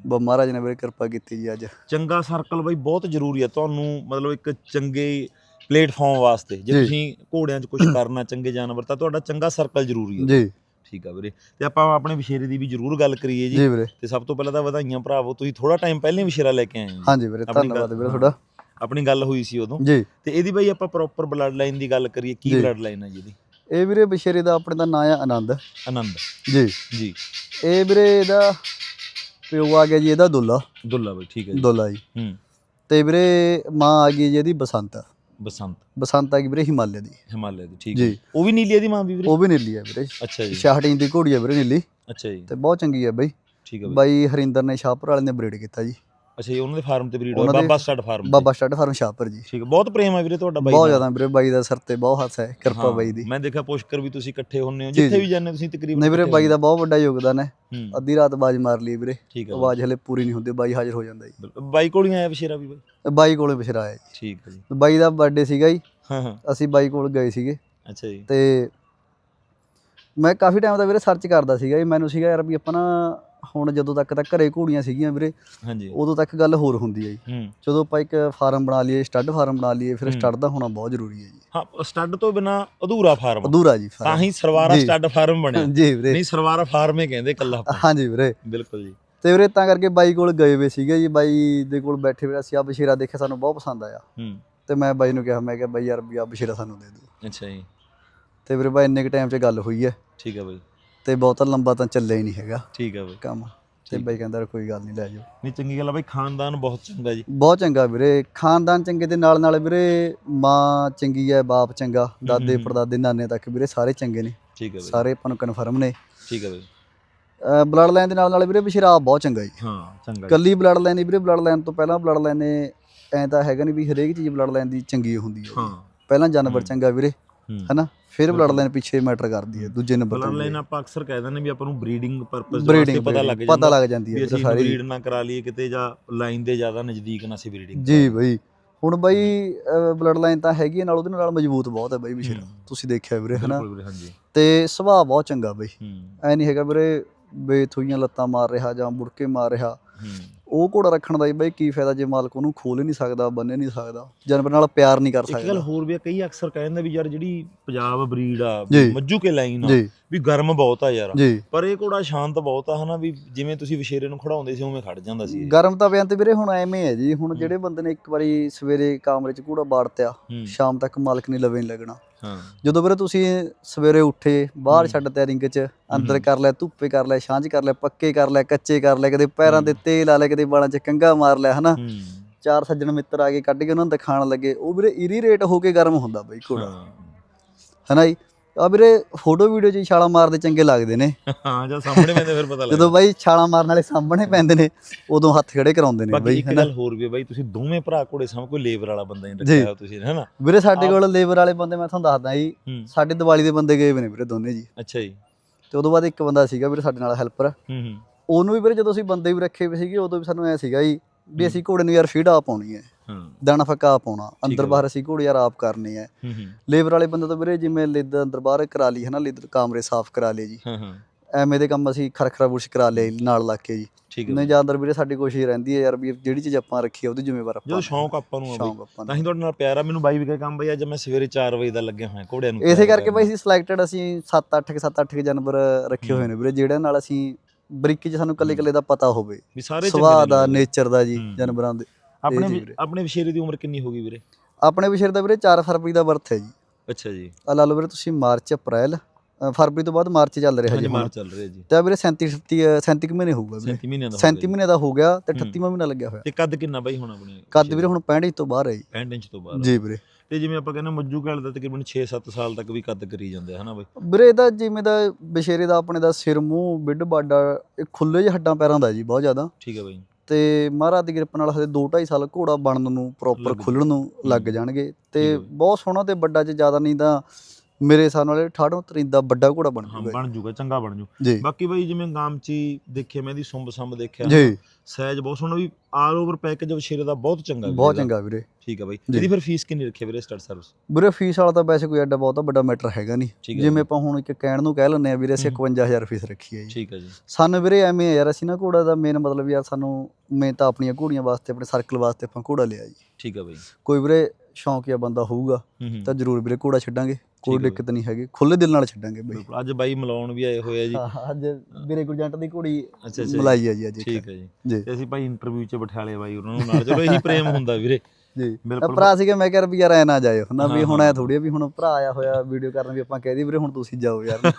ਬ ਮਹਾਰਾਜ ਨੇ ਵੀਰੇ ਕਿਰਪਾ ਕੀਤੀ ਜੀ ਅੱਜ। ਚੰਗਾ ਸਰਕਲ ਬਾਈ ਬਹੁਤ ਜ਼ਰੂਰੀ ਹੈ ਤੁਹਾਨੂੰ ਮਤਲਬ ਇੱਕ ਚੰਗੇ ਪਲੇਟਫਾਰਮ ਵਾਸਤੇ ਜੀ। ਤੁਸੀਂ ਘੋੜਿਆਂ 'ਚ ਕੁਝ ਕਰਨਾ ਚੰਗੇ ਜਾਨਵਰ ਤਾਂ ਤੁਹਾਡਾ ਚੰਗਾ ਸਰਕਲ ਜ਼ਰੂਰੀ ਹੈ ਜੀ। ਠੀਕ ਆ ਵੀਰੇ। ਤੇ ਆਪਾਂ ਆਪਣੇ ਵਿਸ਼ੇਰੇ ਦੀ ਵੀ ਜ਼ਰੂਰ ਗੱਲ ਕਰੀਏ ਜੀ। ਜੀ ਵੀਰੇ। ਤੇ ਸਭ ਤੋਂ ਪਹਿਲਾਂ ਤਾਂ ਵਧਾਈਆਂ ਭਰਾਵੋ ਤੁਸੀਂ ਥੋੜਾ ਟਾਈਮ ਪਹਿਲਾਂ ਵਿਸ਼ੇਰਾ ਲੈ ਕੇ ਆਏ ਹੋ ਜੀ। ਹਾਂਜੀ ਵੀਰੇ ਆਪਣੀ ਧੰਨਵਾਦ ਵੀਰੇ ਤੁਹਾਡਾ। ਆਪਣੀ ਗੱਲ ਹੋਈ ਸੀ ਉਦੋਂ। ਜੀ। ਤੇ ਇਹਦੀ ਬਾਈ ਆਪਾਂ ਪ੍ਰੋਪਰ ਬਲੱਡ ਲਾਈਨ ਦੀ ਗੱਲ ਕਰੀਏ ਕੀ ਜੀ। ਬਲੱਡ ਲਾਈਨ ਹੈ ਜੀ ਇਹਦੀ? ਇਹ ਵੀਰੇ ਬਸ਼ੇਰੇ ਦਾ ਆਪਣੇ ਦਾ ਨਾਂ ਆ ਆਨੰਦ। ਆਨੰਦ। ਜੀ। ਜੀ। ਇਹ ਵੀਰੇ ਇਹਦਾ ਪਿਓ ਆ ਗਿਆ ਜੀ ਇਹਦਾ ਦੁੱਲਾ। ਦੁੱਲਾ ਬਾਈ ਠੀਕ ਹੈ ਜੀ। ਦੁੱਲਾ ਜੀ। ਹੂੰ। ਤੇ ਵੀਰੇ ਮਾਂ ਆ ਗਈ ਜੀ ਇਹਦੀ ਬਸੰਤ। ਬਸੰਤ। ਬਸੰਤ ਆ ਗਈ ਵੀਰੇ ਹਿਮਾਲਿਆ ਦੀ। ਹਿਮਾਲਿਆ ਦੀ ਠੀਕ ਹੈ। ਜੀ। ਉਹ ਵੀ ਨੀਲੀ ਦੀ ਮਾਂ ਵੀ ਵੀਰੇ? ਉਹ ਵੀ ਨੀਲੀ ਹੈ ਵੀਰੇ। ਅੱਛਾ ਜੀ। 66 ਇੰਚ ਦੀ ਘੋੜੀ ਹੈ ਵੀਰੇ ਨੀਲੀ। ਅੱਛਾ ਜੀ। ਤੇ ਬਹੁਤ ਚੰਗੀ ਹੈ ਬਈ। ਠੀਕ ਹੈ ਬਾਈ। ਬਾਈ ਹਰਿੰਦਰ ਨੇ ਸ਼ਾਹਪੁਰ ਵਾਲੇ ਨੇ ਬਰੀਡ ਕੀਤਾ ਜੀ। ਅੱਛਾ ਜੀ ਉਹਨਾਂ ਦੇ ਫਾਰਮ ਤੇ ਬਰੀਡ ਦੇ- Baba stud farm Baba stud farm Shahpur ji. ਠੀਕ ਬਹੁਤ ਪ੍ਰੇਮ ਹੈ ਵੀਰੇ ਤੁਹਾਡਾ ਬਾਈ ਬਹੁਤ। ਜ਼ਿਆਦਾ ਵੀਰੇ ਬਾਈ ਦਾ ਸਿਰ ਤੇ ਬਹੁਤ ਹੱਥ ਹੈ ਕਿਰਪਾ ਬਾਈ ਦੀ। ਮੈਂ ਦੇਖਿਆ ਪੁਸ਼ਕਰ ਵੀ ਤੁਸੀਂ ਇਕੱਠੇ ਹੁੰਨੇ ਹੋ ਜਿੱਥੇ। ਵੀ ਜਾਂਦੇ ਤੁਸੀਂ ਤਕਰੀਬਨ ਨਹੀਂ ਵੀਰੇ ਬਾਈ ਦਾ ਬਹੁਤ ਵੱਡਾ ਯੋਗਦਾਨ ਹੈ। ਅੱਧੀ ਰਾਤ ਆਵਾਜ਼ ਮਾਰ ਲਈ ਵੀਰੇ। ਆਵਾਜ਼ ਹਲੇ ਪੂਰੀ ਨਹੀਂ ਹੁੰਦੀ ਬਾਈ ਹਾਜ਼ਰ ਹੋ ਜਾਂਦਾ ਜੀ। ਬਾਈ ਕੋਲ ਹੀ ਆਇਆ ਬਸ਼ੇਰਾ ਵੀ ਬਾਈ? ਬਾਈ ਕੋਲੇ ਬਿਸ਼ਰਾ ਆਇਆ ਜੀ। ਠੀਕ ਹੈ ਜੀ। ਬਾਈ ਦਾ ਬਰਥਡੇ ਸੀਗਾ ਜੀ। ਹਾਂ ਹਾਂ। ਅਸੀਂ ਬਾਈ ਕੋਲ ਗਏ ਸੀਗੇ। ਅੱਛਾ ਜੀ। ਤੇ ਮੈਂ ਕਾਫੀ ਟਾਈਮ ਦਾ ਵੀਰੇ ਸਰਚ ਕਰਦਾ ਸੀਗਾ ਜੀ। ਮੈਨੂੰ ਸੀਗਾ ਯਾਰ ਵੀ ਆਪਾਂ ਨਾ ਹੁਣ ਜਦੋਂ ਤੱਕ ਤਾਂ ਘਰੇ ਘੋੜੀਆਂ ਸੀਗੀਆਂ ਵੀਰੇ ਹਾਂਜੀ। ਉਦੋਂ ਤੱਕ ਗੱਲ ਹੋਰ ਹੁੰਦੀ ਹੈ ਜੀ। ਜਦੋਂ ਆਪਾਂ ਇੱਕ ਫਾਰਮ ਬਣਾ ਲਈਏ ਸਟੱਡ ਫਾਰਮ ਬਣਾ ਲਈਏ ਫਿਰ। ਸਟੱਡ ਦਾ ਹੋਣਾ ਬਹੁਤ ਜ਼ਰੂਰੀ ਹੈ ਜੀ। ਹਾਂ ਸਟੱਡ ਤੋਂ ਬਿਨਾ ਅਧੂਰਾ ਫਾਰਮ ਅਧੂਰਾ ਜੀ ਤਾਂ। ਹੀ ਸਰਵਾਰਾ। ਸਟੱਡ ਫਾਰਮ ਬਣਿਆ। ਜੀ ਵੀਰੇ। ਨਹੀਂ ਸਰਵਾਰਾ ਫਾਰਮ ਹੀ ਕਹਿੰਦੇ ਕੱਲਾ ਹਾਂਜੀ ਵੀਰੇ। ਬਿਲਕੁਲ ਜੀ। ਤੇ ਵੀਰੇ ਤਾਂ ਕਰਕੇ ਬਾਈ ਕੋਲ ਗਏ ਵੇ ਸੀਗੇ ਜੀ। ਬਾਈ ਦੇ ਕੋਲ ਬੈਠੇ ਵੀਰੇ ਅਸੀਂ ਆ ਬਸ਼ੀਰਾ ਦੇਖਿਆ ਸਾਨੂੰ ਬਹੁਤ ਪਸੰਦ ਆਇਆ। ਹੂੰ। ਤੇ ਮੈਂ ਬਾਈ ਨੂੰ ਕਿਹਾ ਮੈਂ ਕਿਹਾ ਬਾਈ ਯਾਰ ਵੀ ਆ ਬਸ਼ੀਰਾ ਸਾਨੂੰ ਦੇ ਦਿਓ। ਅੱਛਾ ਜੀ। ਤੇ ਵੀਰੇ ਬਾਈ ਇੰਨੇ ਕ ਟਾਈਮ 'ਚ ਗੱਲ ਹੋਈ ਹੈ। ਠੀਕ ਹੈ ਬਾਈ। ਤੇ ਬਹੁਤਾ ਲੰਬਾ ਤਾਂ ਚੱਲਿਆ ਹੀ ਨਹੀਂ ਹੈਗਾ। ਠੀਕ ਹੈ ਬਾਈ। ਕੰਮ। ਤੇ। ਬਾਈ ਕਹਿੰਦਾ ਕੋਈ ਗੱਲ ਨਹੀਂ ਲੈ ਜਾਓ। ਨਹੀਂ ਚੰਗੀ ਗੱਲ ਆ ਬਾਈ ਖਾਨਦਾਨ ਬਹੁਤ ਚੰਗਾ ਜੀ। ਬਹੁਤ ਚੰਗਾ ਵੀਰੇ। ਖਾਨਦਾਨ ਚੰਗੇ ਦੇ ਨਾਲ ਨਾਲ ਵੀਰੇ ਮਾਂ ਚੰਗੀ ਹੈ ਬਾਪ ਚੰਗਾ ਦਾਦੇ। ਪੜਦਾਦੇ ਨਾਨੇ ਤੱਕ ਵੀਰੇ ਸਾਰੇ ਚੰਗੇ ਨੇ। ਠੀਕ ਹੈ ਬਾਈ। ਸਾਰੇ ਆਪਾਂ ਨੂੰ ਕਨਫਰਮ ਨੇ। ਠੀਕ ਹੈ ਬਾਈ। ਬਲੱਡ ਲਾਈਨ ਦੇ ਨਾਲ ਨਾਲ ਵੀਰੇ ਸ਼ਰਾਬ ਬਹੁਤ ਚੰਗਾ ਜੀ। ਹਾਂ ਚੰਗਾ। ਕੱਲੀ ਬਲੱਡ ਲਾਈਨ ਨਹੀਂ ਵੀਰੇ ਬਲੱਡ ਲਾਈਨ ਤੋਂ ਪਹਿਲਾਂ ਬਲੱਡ ਲਾਈਨ ਨੇ ਐਂ ਤਾਂ ਹੈਗਾ ਨਹੀਂ ਵੀ ਹਰੇਕ ਚੀਜ਼ ਬਲੱਡ ਲਾਈਨ ਦੀ ਚੰਗੀ ਹੁੰਦੀ ਹੈ। ਹਾਂ। ਪਹਿਲਾਂ ਜਾਨਵਰ। ਚੰਗਾ ਵੀਰੇ। ਹਨਾ? ਫਿਰ ਬਲੱਡ। ਲਾਈਨ ਪਿੱਛੇ ਮੈਟਰ ਕਰਦੀ ਹੈ ਦੂਜੇ ਨੰਬਰ ਬਲੱਡ ਲਾਈਨ ਆਪਾਂ ਅਕਸਰ ਕਹਿ ਦਿੰਦੇ ਵੀ ਆਪਾਂ ਨੂੰ ਬਰੀਡਿੰਗ ਪਰਪਸ ਬਰੀਡਿੰਗ ਪਤਾ ਲੱਗ ਪਤਾ ਜਾਂਦਾ ਲੱਗ ਜਾਂਦੀ ਹੈ ਅਸੀਂ ਸਾਰੀ। ਬਰੀਡ ਨਾ ਕਰਾ ਲਈਏ ਕਿਤੇ ਜਾਂ ਲਾਈਨ ਦੇ ਜ਼ਿਆਦਾ ਨਜ਼ਦੀਕ ਨਾ ਅਸੀਂ ਬਰੀਡਿੰਗ ਜੀ ਬਈ। ਹੁਣ ਬਈ ਬਲੱਡ ਲਾਈਨ ਤਾਂ ਹੈਗੀ ਹੈ ਨਾਲ ਉਹਦੇ ਨਾਲ ਮਜ਼ਬੂਤ ਬਹੁਤ ਹੈ ਬਈ ਵਿਸ਼ੇਰਾ ਹੂੰ। ਤੁਸੀਂ ਦੇਖਿਆ ਵੀਰੇ ਹਨਾ? ਤੇ ਸੁਭਾਅ ਬਹੁਤ ਚੰਗਾ ਬਈ। ਐ ਨਹੀਂ ਹੈਗਾ ਵੀਰੇ ਬੇਥੋਈਆਂ ਲੱਤਾਂ ਮਾਰ ਰਿਹਾ ਜਾਂ ਮੁੜ ਕੇ ਮਾਰ ਰਿਹਾ। ਉਹ ਘੋੜਾ ਰੱਖਣ ਦਾ ਬਈ ਕੀ ਫਾਇਦਾ ਜੇ ਮਾਲਕ ਉਹਨੂੰ ਖੋਲ ਹੀ ਨਹੀਂ ਸਕਦਾ ਬੰਨੇ ਨਹੀਂ ਸਕਦਾ ਜਾਨਵਰ ਨਾਲ ਪਿਆਰ ਨਹੀਂ ਕਰ ਇੱਕ ਗੱਲ ਸਕਦਾ ਹੋਰ ਵੀ ਆ, ਕਈ ਅਕਸਰ ਕਹਿੰਦੇ ਵੀ ਯਾਰ ਜਿਹੜੀ ਪੰਜਾਬ ਬਰੀਡ ਆ ਜੀ। ਮੱਜੂ ਕੇ ਲਾਈਨ ਆ ਜੀ। ਵੀ ਗਰਮ ਬਹੁਤ ਆ ਯਾਰ। ਜੀ। ਪਰ ਇਹ ਘੋੜਾ ਸ਼ਾਂਤ ਬਹੁਤ ਆ ਹਨਾ ਵੀ ਜਿਵੇਂ ਤੁਸੀਂ ਵਿਸ਼ੇਰੇ ਨੂੰ ਖੜਾਉਂਦੇ ਸੀ ਉਵੇਂ ਖੜ ਜਾਂਦਾ ਸੀ ਇਹ। ਗਰਮ ਤਾਂ ਬਿਆਨ ਤੇ ਵੀਰੇ ਹੁਣ ਐਵੇਂ ਹੈ ਜੀ ਹੁਣ ਜਿਹੜੇ ਬੰਦੇ ਨੇ ਇੱਕ ਵਾਰੀ ਸਵੇਰੇ ਕਾਮਰੇ 'ਚ ਘੋੜਾ ਬਾੜਤਿਆ ਹੂੰ। ਸ਼ਾਮ ਤੱਕ ਮਾਲਕ ਨੇ ਲਵੇ ਨਹੀਂ ਲੱਗਣਾ। ਜਦੋਂ ਵੀਰੇ ਤੁਸੀਂ ਸਵੇਰੇ ਉੱਠੇ ਬਾਹਰ। ਛੱਡ ਤਿਆ ਰਿੰਗ 'ਚ ਅੰਦਰ। ਕਰ ਲਿਆ ਧੁੱਪੇ ਕਰ ਲਿਆ ਛਾਂਝ ਕਰ ਲਿਆ ਪੱਕੇ ਕਰ ਲਿਆ ਕੱਚੇ ਕਰ ਲਿਆ ਕਦੇ ਪੈਰਾਂ ਤੇ ਹੂੰ। ਤੇਲ ਆ ਲਿਆ ਕਦੇ ਬਾਲਾਂ 'ਚ ਕੰਗਾ ਮਾਰ ਲਿਆ ਹਨਾ ਚਾਰ ਸੱਜਣ ਮਿੱਤਰ ਆ ਕੇ ਕੱਢ ਕੇ ਉਹਨਾਂ ਨੂੰ ਦਿਖਾਣ ਲੱਗੇ ਉਹ ਵੀਰੇ ਇਰੀਟੇਟ ਹੋ ਕੇ ਗਰਮ ਹੁੰਦਾ ਬਈ ਘੋੜਾ। ਹਨਾ ਜੀ ਆ ਵੀਰੇ ਫੋਟੋ ਵੀਡੀਓ 'ਚ ਹੀ ਛਾਲਾਂ ਮਾਰਦੇ ਚੰਗੇ ਲੱਗਦੇ ਨੇ। ਹਾਂ ਜਦ ਸਾਹਮਣੇ ਪੈਂਦੇ ਫਿਰ ਪਤਾ ਲੱਗਦਾ। ਜਦੋਂ ਬਾਈ ਛਾਲਾਂ ਮਾਰਨ ਵਾਲੇ ਸਾਹਮਣੇ ਪੈਂਦੇ ਨੇ ਉਦੋਂ ਹੱਥ ਖੜੇ ਕਰਾਉਂਦੇ ਨੇ ਬਾਕੀ ਬਈ ਇੱਕ ਹਨਾ? ਗੱਲ ਹੋਰ ਵੀ ਹੈ ਬਾਈ ਤੁਸੀਂ ਦੋਵੇਂ ਭਰਾ ਘੋੜੇ ਸਾਹਮਣੇ ਕੋਈ ਲੇਬਰ ਵਾਲਾ ਬੰਦਾ ਜੀ। ਰੱਖਿਆ ਤੁਸੀਂ ਹੈਨਾ? ਵੀਰੇ ਸਾਡੇ ਕੋਲ ਲੇਬਰ ਵਾਲੇ ਬੰਦੇ ਮੈਂ ਤੁਹਾਨੂੰ ਦੱਸਦਾ ਜੀ ਹੂੰ। ਸਾਡੇ ਦੀਵਾਲੀ ਦੇ ਬੰਦੇ ਗਏ ਨੇ ਵੀਰੇ ਦੋਨੇ ਜੀ। ਅੱਛਾ ਜੀ। ਤੇ ਉਦੋਂ ਬਾਅਦ ਇੱਕ ਬੰਦਾ ਸੀਗਾ ਵੀਰੇ ਸਾਡੇ ਨਾਲ ਹੈਲਪਰ ਹੂੰ ਹੂੰ। ਉਹਨੂੰ ਵੀ ਵੀਰੇ ਜਦੋਂ ਅਸੀਂ ਬੰਦੇ ਵੀ ਰੱਖੇ ਹੋਏ ਸੀਗੇ ਉਦੋਂ ਵੀ ਸਾਨੂੰ ਐ ਸੀਗਾ ਜੀ ਵੀ ਅਸੀਂ ਘੋੜੇ ਨੂੰ ਯਾਰ ਫੀਡ ਆ ਪਾਉਣੀ ਹੈ ਹਾਂ। ਦਾਣਾ ਫੱਕਾ ਪਾਉਣਾ ਅੰਦਰ ਬਾਹਰ ਅਸੀਂ ਘੋੜੇ ਯਾਰ ਆਪ ਕਰਨੇ ਆ। ਲੇਬਰ ਵਾਲੇ ਬੰਦੇ ਤਾਂ ਵੀਰੇ ਜਿਵੇਂ ਲਿੱਦ ਅੰਦਰ ਬਾਹਰ ਕਰਾ ਲਈ ਹੈ ਨਾ ਲਿੱਦ ਕਾਮਰੇ ਸਾਫ਼ ਕਰਾ ਲਏ ਜੀ। ਐਵੇਂ ਦੇ ਕੰਮ ਅਸੀਂ ਖਰਖਰਾ ਬੁਰਸ਼ ਕਰਾ ਲਏ ਨਾਲ ਲਾ ਕੇ ਜੀ। ਠੀਕ ਹੈ ਨਹੀਂ ਜ਼ਿਆਦਾਤਰ ਵੀਰੇ ਸਾਡੀ ਕੋਸ਼ਿਸ਼ ਰਹਿੰਦੀ ਹੈ ਯਾਰ ਵੀ ਜਿਹੜੀ ਚੀਜ਼ ਆਪਾਂ ਰੱਖੀ ਆ ਉਹਦੀ ਜ਼ਿੰਮੇਵਾਰ ਆਪਾਂ ਜਦੋਂ ਸ਼ੌਂਕ ਆਪਾਂ ਨੂੰ ਆ ਤਾਂ ਹੀ ਤੁਹਾਡੇ ਨਾਲ ਪਿਆਰ ਆ ਮੈਨੂੰ ਬਾਈ ਵੀ ਕਹੇ ਕੰਮ ਬਈ ਅੱਜ ਮੈਂ ਸਵੇਰੇ 4 ਵਜੇ ਦਾ ਲੱਗਿਆ ਹੋਇਆ ਘੋੜਿਆਂ ਨੂੰ। ਇਸੇ ਕਰਕੇ। ਬਾਈ ਅਸੀਂ ਸਿਲੈਕਟਡ ਅਸੀਂ 7-8 7-8 ਜਾਨਵਰ ਰੱਖੇ ਹੋਏ ਨੇ ਵੀਰੇ ਜਿਹੜਾ ਨਾਲ ਅਸੀਂ ਬਰੀਕੀ ਚ ਸਾਨੂੰ ਕੱਲੇ ਕੱਲੇ ਦਾ ਪਤਾ ਹੋਵੇ। ਵੀ ਸਾਰੇ ਸੁਭਾਅ ਦਾ ਨੇਚਰ ਦਾ ਜੀ। ਜਾਨਵਰਾਂ ਦੇ। ਆਪਣੇ ਜੀ ਵੀ- ਵੀਰੇ। ਆਪਣੇ ਵਿਸ਼ੇਰੇ ਦੀ ਉਮਰ ਕਿੰਨੀ ਹੋ ਗਈ ਵੀਰੇ? ਆਪਣੇ ਵਿਸ਼ੇਰ ਦਾ ਵੀਰੇ 4 ਫਰਵਰੀ ਦਾ ਬਰਥ ਹੈ ਜੀ। ਅੱਛਾ ਜੀ। ਆ ਲਾ ਲਓ ਵੀਰੇ ਤੁਸੀਂ ਮਾਰਚ ਅਪ੍ਰੈਲ। ਅ, ਫਰਵਰੀ ਤੋਂ ਬਾਅਦ ਮਾਰਚ ਚੱਲ ਰਿਹਾ ਹਾਂਜੀ ਜੀ ਹੁਣ। ਮਾਰ ਚੱਲ ਰਿਹਾ ਜੀ। ਤੇ ਵੀਰੇ 37 37 37 ਕੁ ਮਹੀਨੇ ਹੋਊਗਾ ਵੀਰੇ। 37 ਮਹੀਨਿਆਂ ਦਾ ਹੋ 37 ਗਿਆ ਮਹੀਨੇ ਦਾ ਹੋ ਗਿਆ ਤੇ ਹੂੰ। 38ਵਾਂ ਮਹੀਨਾ ਲੱਗਿਆ ਹੋਇਆ। ਤੇ ਕੱਦ ਕਿੰਨਾ ਬਾਈ ਹੁਣ ਆਪਣੇ ਕੱਦ ਵੀਰੇ ਹੁਣ 65 ਇੰਚ ਤੋਂ ਬਾਹਰ ਹੈ ਜੀ। 65 ਇੰਚ ਤੋਂ ਬਾਅਦ ਜੀ ਵੀਰੇ। ਤੇ ਜਿਵੇਂ ਆਪਾਂ ਕਹਿੰਦੇ ਮੱਜੂ ਘੜ ਦਾ ਤਕਰੀਬਨ 6-7 ਸਾਲ ਤੱਕ ਵੀ ਕੱਦ ਕਰੀ ਜਾਂਦੇ ਆ ਹਨਾ ਬਾਈ? ਵੀਰੇ ਇਹਦਾ ਜਿਵੇਂ ਦਾ ਬਸ਼ੇਰੇ ਦਾ ਆਪਣੇ ਦਾ ਸਿਰ ਮੂੰਹ ਬਿੱਡ ਬਾਡਾ ਇਹ ਖੁੱਲੇ ਜਿਹੇ ਹੱਡਾਂ ਪੈਰਾਂ ਦਾ ਜੀ ਬਹੁਤ ਜ਼ਿਆਦਾ। ਠੀਕ ਹੈ ਬਾਈ। ਤੇ ਮਹਾਰਾਜ ਦੀ ਕਿਰਪਾ ਨਾਲ ਹਲੇ 2.5 ਸਾਲ ਘੋੜਾ ਬਣਨ ਨੂੰ ਪ੍ਰੋਪਰ ਖੁੱਲਣ ਨੂੰ ਲੱਗ। ਜਾਣਗੇ ਤੇ। ਬਹੁਤ ਸੋਹਣਾ ਤੇ ਵੱਡਾ ਚ ਜ਼ਿਆਦਾ ਨਹੀਂ ਤਾਂ ਮੇਰੇ ਹਿਸਾਬ ਨਾਲ 68 ਤਰਿੰਦਾ ਵੱਡਾ ਘੋੜਾ ਬਣ ਜੂਗਾ ਬਣ ਜੂਗਾ ਚੰਗਾ ਬਣ ਜੂ। ਬਾਕੀ ਬਾਈ ਜਿਵੇਂ ਗਾਮਚੀ ਦੇਖਿਆ ਮੈਂ ਇਹਦੀ ਸੁੰਬ ਸੰਬ ਦੇਖਿਆ ਜੀ। ਸਾਈਜ਼ ਬਹੁਤ ਸੋਹਣਾ ਵੀ ਆਲ ਓਵਰ ਪੈਕੇਜ ਵਿਸ਼ੇਰੇ ਦਾ ਬਹੁਤ ਚੰਗਾ ਵੀਰੇ ਬਹੁਤ। ਚੰਗਾ ਵੀਰੇ। ਠੀਕ ਹੈ ਬਾਈ। ਇਹਦੀ ਫਿਰ ਫੀਸ ਕਿੰਨੀ ਰੱਖੀ ਹੈ ਵੀਰੇ ਸਟਾਰਟ ਸਰਵਿਸ ਵੀਰੇ ਫੀਸ ਵਾਲਾ ਤਾਂ ਵੈਸੇ ਕੋਈ ਐਡਾ ਬਹੁਤਾ ਵੱਡਾ ਮੈਟਰ ਹੈਗਾ ਨਹੀਂ। ਹੈ ਜਿਵੇਂ। ਆਪਾਂ ਹੁਣ ਇੱਕ ਕਹਿਣ ਨੂੰ ਕਹਿ ਲੈਂਦੇ ਆ ਵੀਰੇ ਅਸੀਂ ਹੂੰ। 51000 ਫੀਸ ਰੱਖੀ ਹੈ ਜੀ। ਠੀਕ ਹੈ ਜੀ। ਸਾਨੂੰ ਵੀਰੇ ਐਵੇਂ ਆ ਯਾਰ ਅਸੀਂ ਨਾ ਘੋੜਾ ਦਾ ਮੇਨ ਮਤਲਬ ਯਾਰ ਸਾਨੂੰ ਮੈਂ ਤਾਂ ਆਪਣੀਆਂ ਘੋੜੀਆਂ ਵਾਸਤੇ ਆਪਣੇ ਸਰਕਲ ਵਾਸਤੇ ਆਪਾਂ ਘੋੜਾ ਲਿਆ ਜੀ। ਠੀਕ ਹੈ ਬਾਈ। ਕੋਈ ਵੀਰੇ ਸ਼ੌਂਕੀਆ ਬੰਦਾ ਹੋਊਗਾ ਹੂੰ ਹੂੰ। ਤਾਂ ਜ਼ਰੂਰ ਵੀਰੇ ਘੋੜਾ ਛੱਡਾਂਗੇ। ਕੋਈ ਦਿੱਕਤ ਨਹੀਂ ਹੈਗੀ। ਖੁੱਲੇ ਦਿਲ ਨਾਲ ਛੱਡਾਂਗੇ ਬਈ। ਬਿਲਕੁਲ ਅੱਜ ਬਾਈ ਮਿਲਾਉਣ ਵੀ ਆਏ ਹੋਏ ਆ ਜੀ। ਹਾਂ ਹਾਂ, ਅੱਜ ਵੀਰੇ ਗੁਰਜੰਟ ਦੀ ਘੋੜੀ ਮਲਾਈ ਹੈ ਜੀ ਅੱਜ। ਠੀਕ ਹੈ ਜੀ। ਤੇ ਅਸੀਂ ਭਾਈ ਇੰਟਰਵਿਊ 'ਚ ਬਿਠਾ ਲਿਆ ਬਾਈ ਉਹਨਾਂ ਨੂੰ ਨਾਲ ਚਲੋ ਇਹੀ ਪ੍ਰੇਮ ਹੁੰਦਾ ਵੀਰੇ। ਜੀ। ਬਿਲਕੁਲ ਭਰਾ ਸੀਗਾ ਮੈਂ ਕਿਹਾ ਵੀ ਯਾਰ ਐ ਨਾ ਜਾਇਓ। ਨਾ ਵੀ ਹੁਣ ਐ। ਥੋੜੀ ਵੀ ਹੁਣ ਭਰਾ ਆਇਆ ਹੋਇਆ ਵੀਡੀਓ ਕਰਨ ਵੀ ਆਪਾਂ ਕਹਿ ਦੀ ਵੀਰੇ ਹੁਣ ਤੁਸੀਂ ਜਾਓ ਯਾਰ।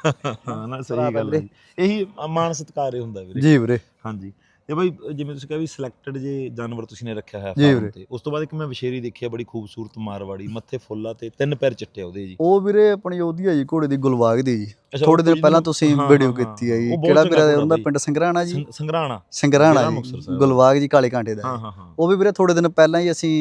ਹਾਂ ਨਾ ਸਹੀ ਗੱਲ ਹੈ। ਇਹੀ ਮਾਨ ਸਤਿਕਾਰ ਹੁੰਦਾ ਵੀਰੇ। ਜੀ ਵੀਰੇ। ਹਾਂਜੀ। ਤੇ ਬਾਈ ਜਿਵੇਂ ਤੁਸੀਂ ਕਿਹਾ ਵੀ ਸਿਲੈਕਟਡ ਜੇ ਜਾਨਵਰ ਤੁਸੀਂ ਨੇ ਰੱਖਿਆ ਹੋਇਆ ਵੀਰੇ। ਤੇ ਉਸ ਤੋਂ ਬਾਅਦ ਇੱਕ ਮੈਂ ਵਿਸ਼ੇਰੀ ਦੇਖਿਆ ਬੜੀ ਖੂਬਸੂਰਤ ਮਾਰਵਾੜੀ ਮੱਥੇ ਫੁੱਲਾ ਤੇ ਤਿੰਨ ਪੈਰ ਚਿੱਟੇ ਉਹਦੇ ਜੀ। ਉਹ ਵੀਰੇ ਆਪਣੀ ਉਹਦੀ ਹੈ ਜੀ ਘੋੜੇ ਦੀ ਗੁਲਵਾਗ ਦੀ ਜੀ। ਥੋੜੇ ਦਿਨ ਪਹਿਲਾਂ ਤੁਸੀਂ ਵੀਡੀਓ ਕੀਤੀ ਹੈ ਜੀ। ਕਿਹੜਾ ਵੀਰਾ ਉਹਦਾ। ਪਿੰਡ ਸੰਗਰਾਣਾ ਜੀ? ਸੰਗ- ਸੰਗਰਾਣਾ। ਸੰਗਰਾਣਾ। ਗੁਲਵਾਗ ਜੀ ਕਾਲੇ ਕਾਂਟੇ ਦਾ ਉਹ ਵੀ ਵੀਰੇ ਥੋੜੇ ਦਿਨ ਪਹਿਲਾਂ ਹੀ ਅਸੀਂ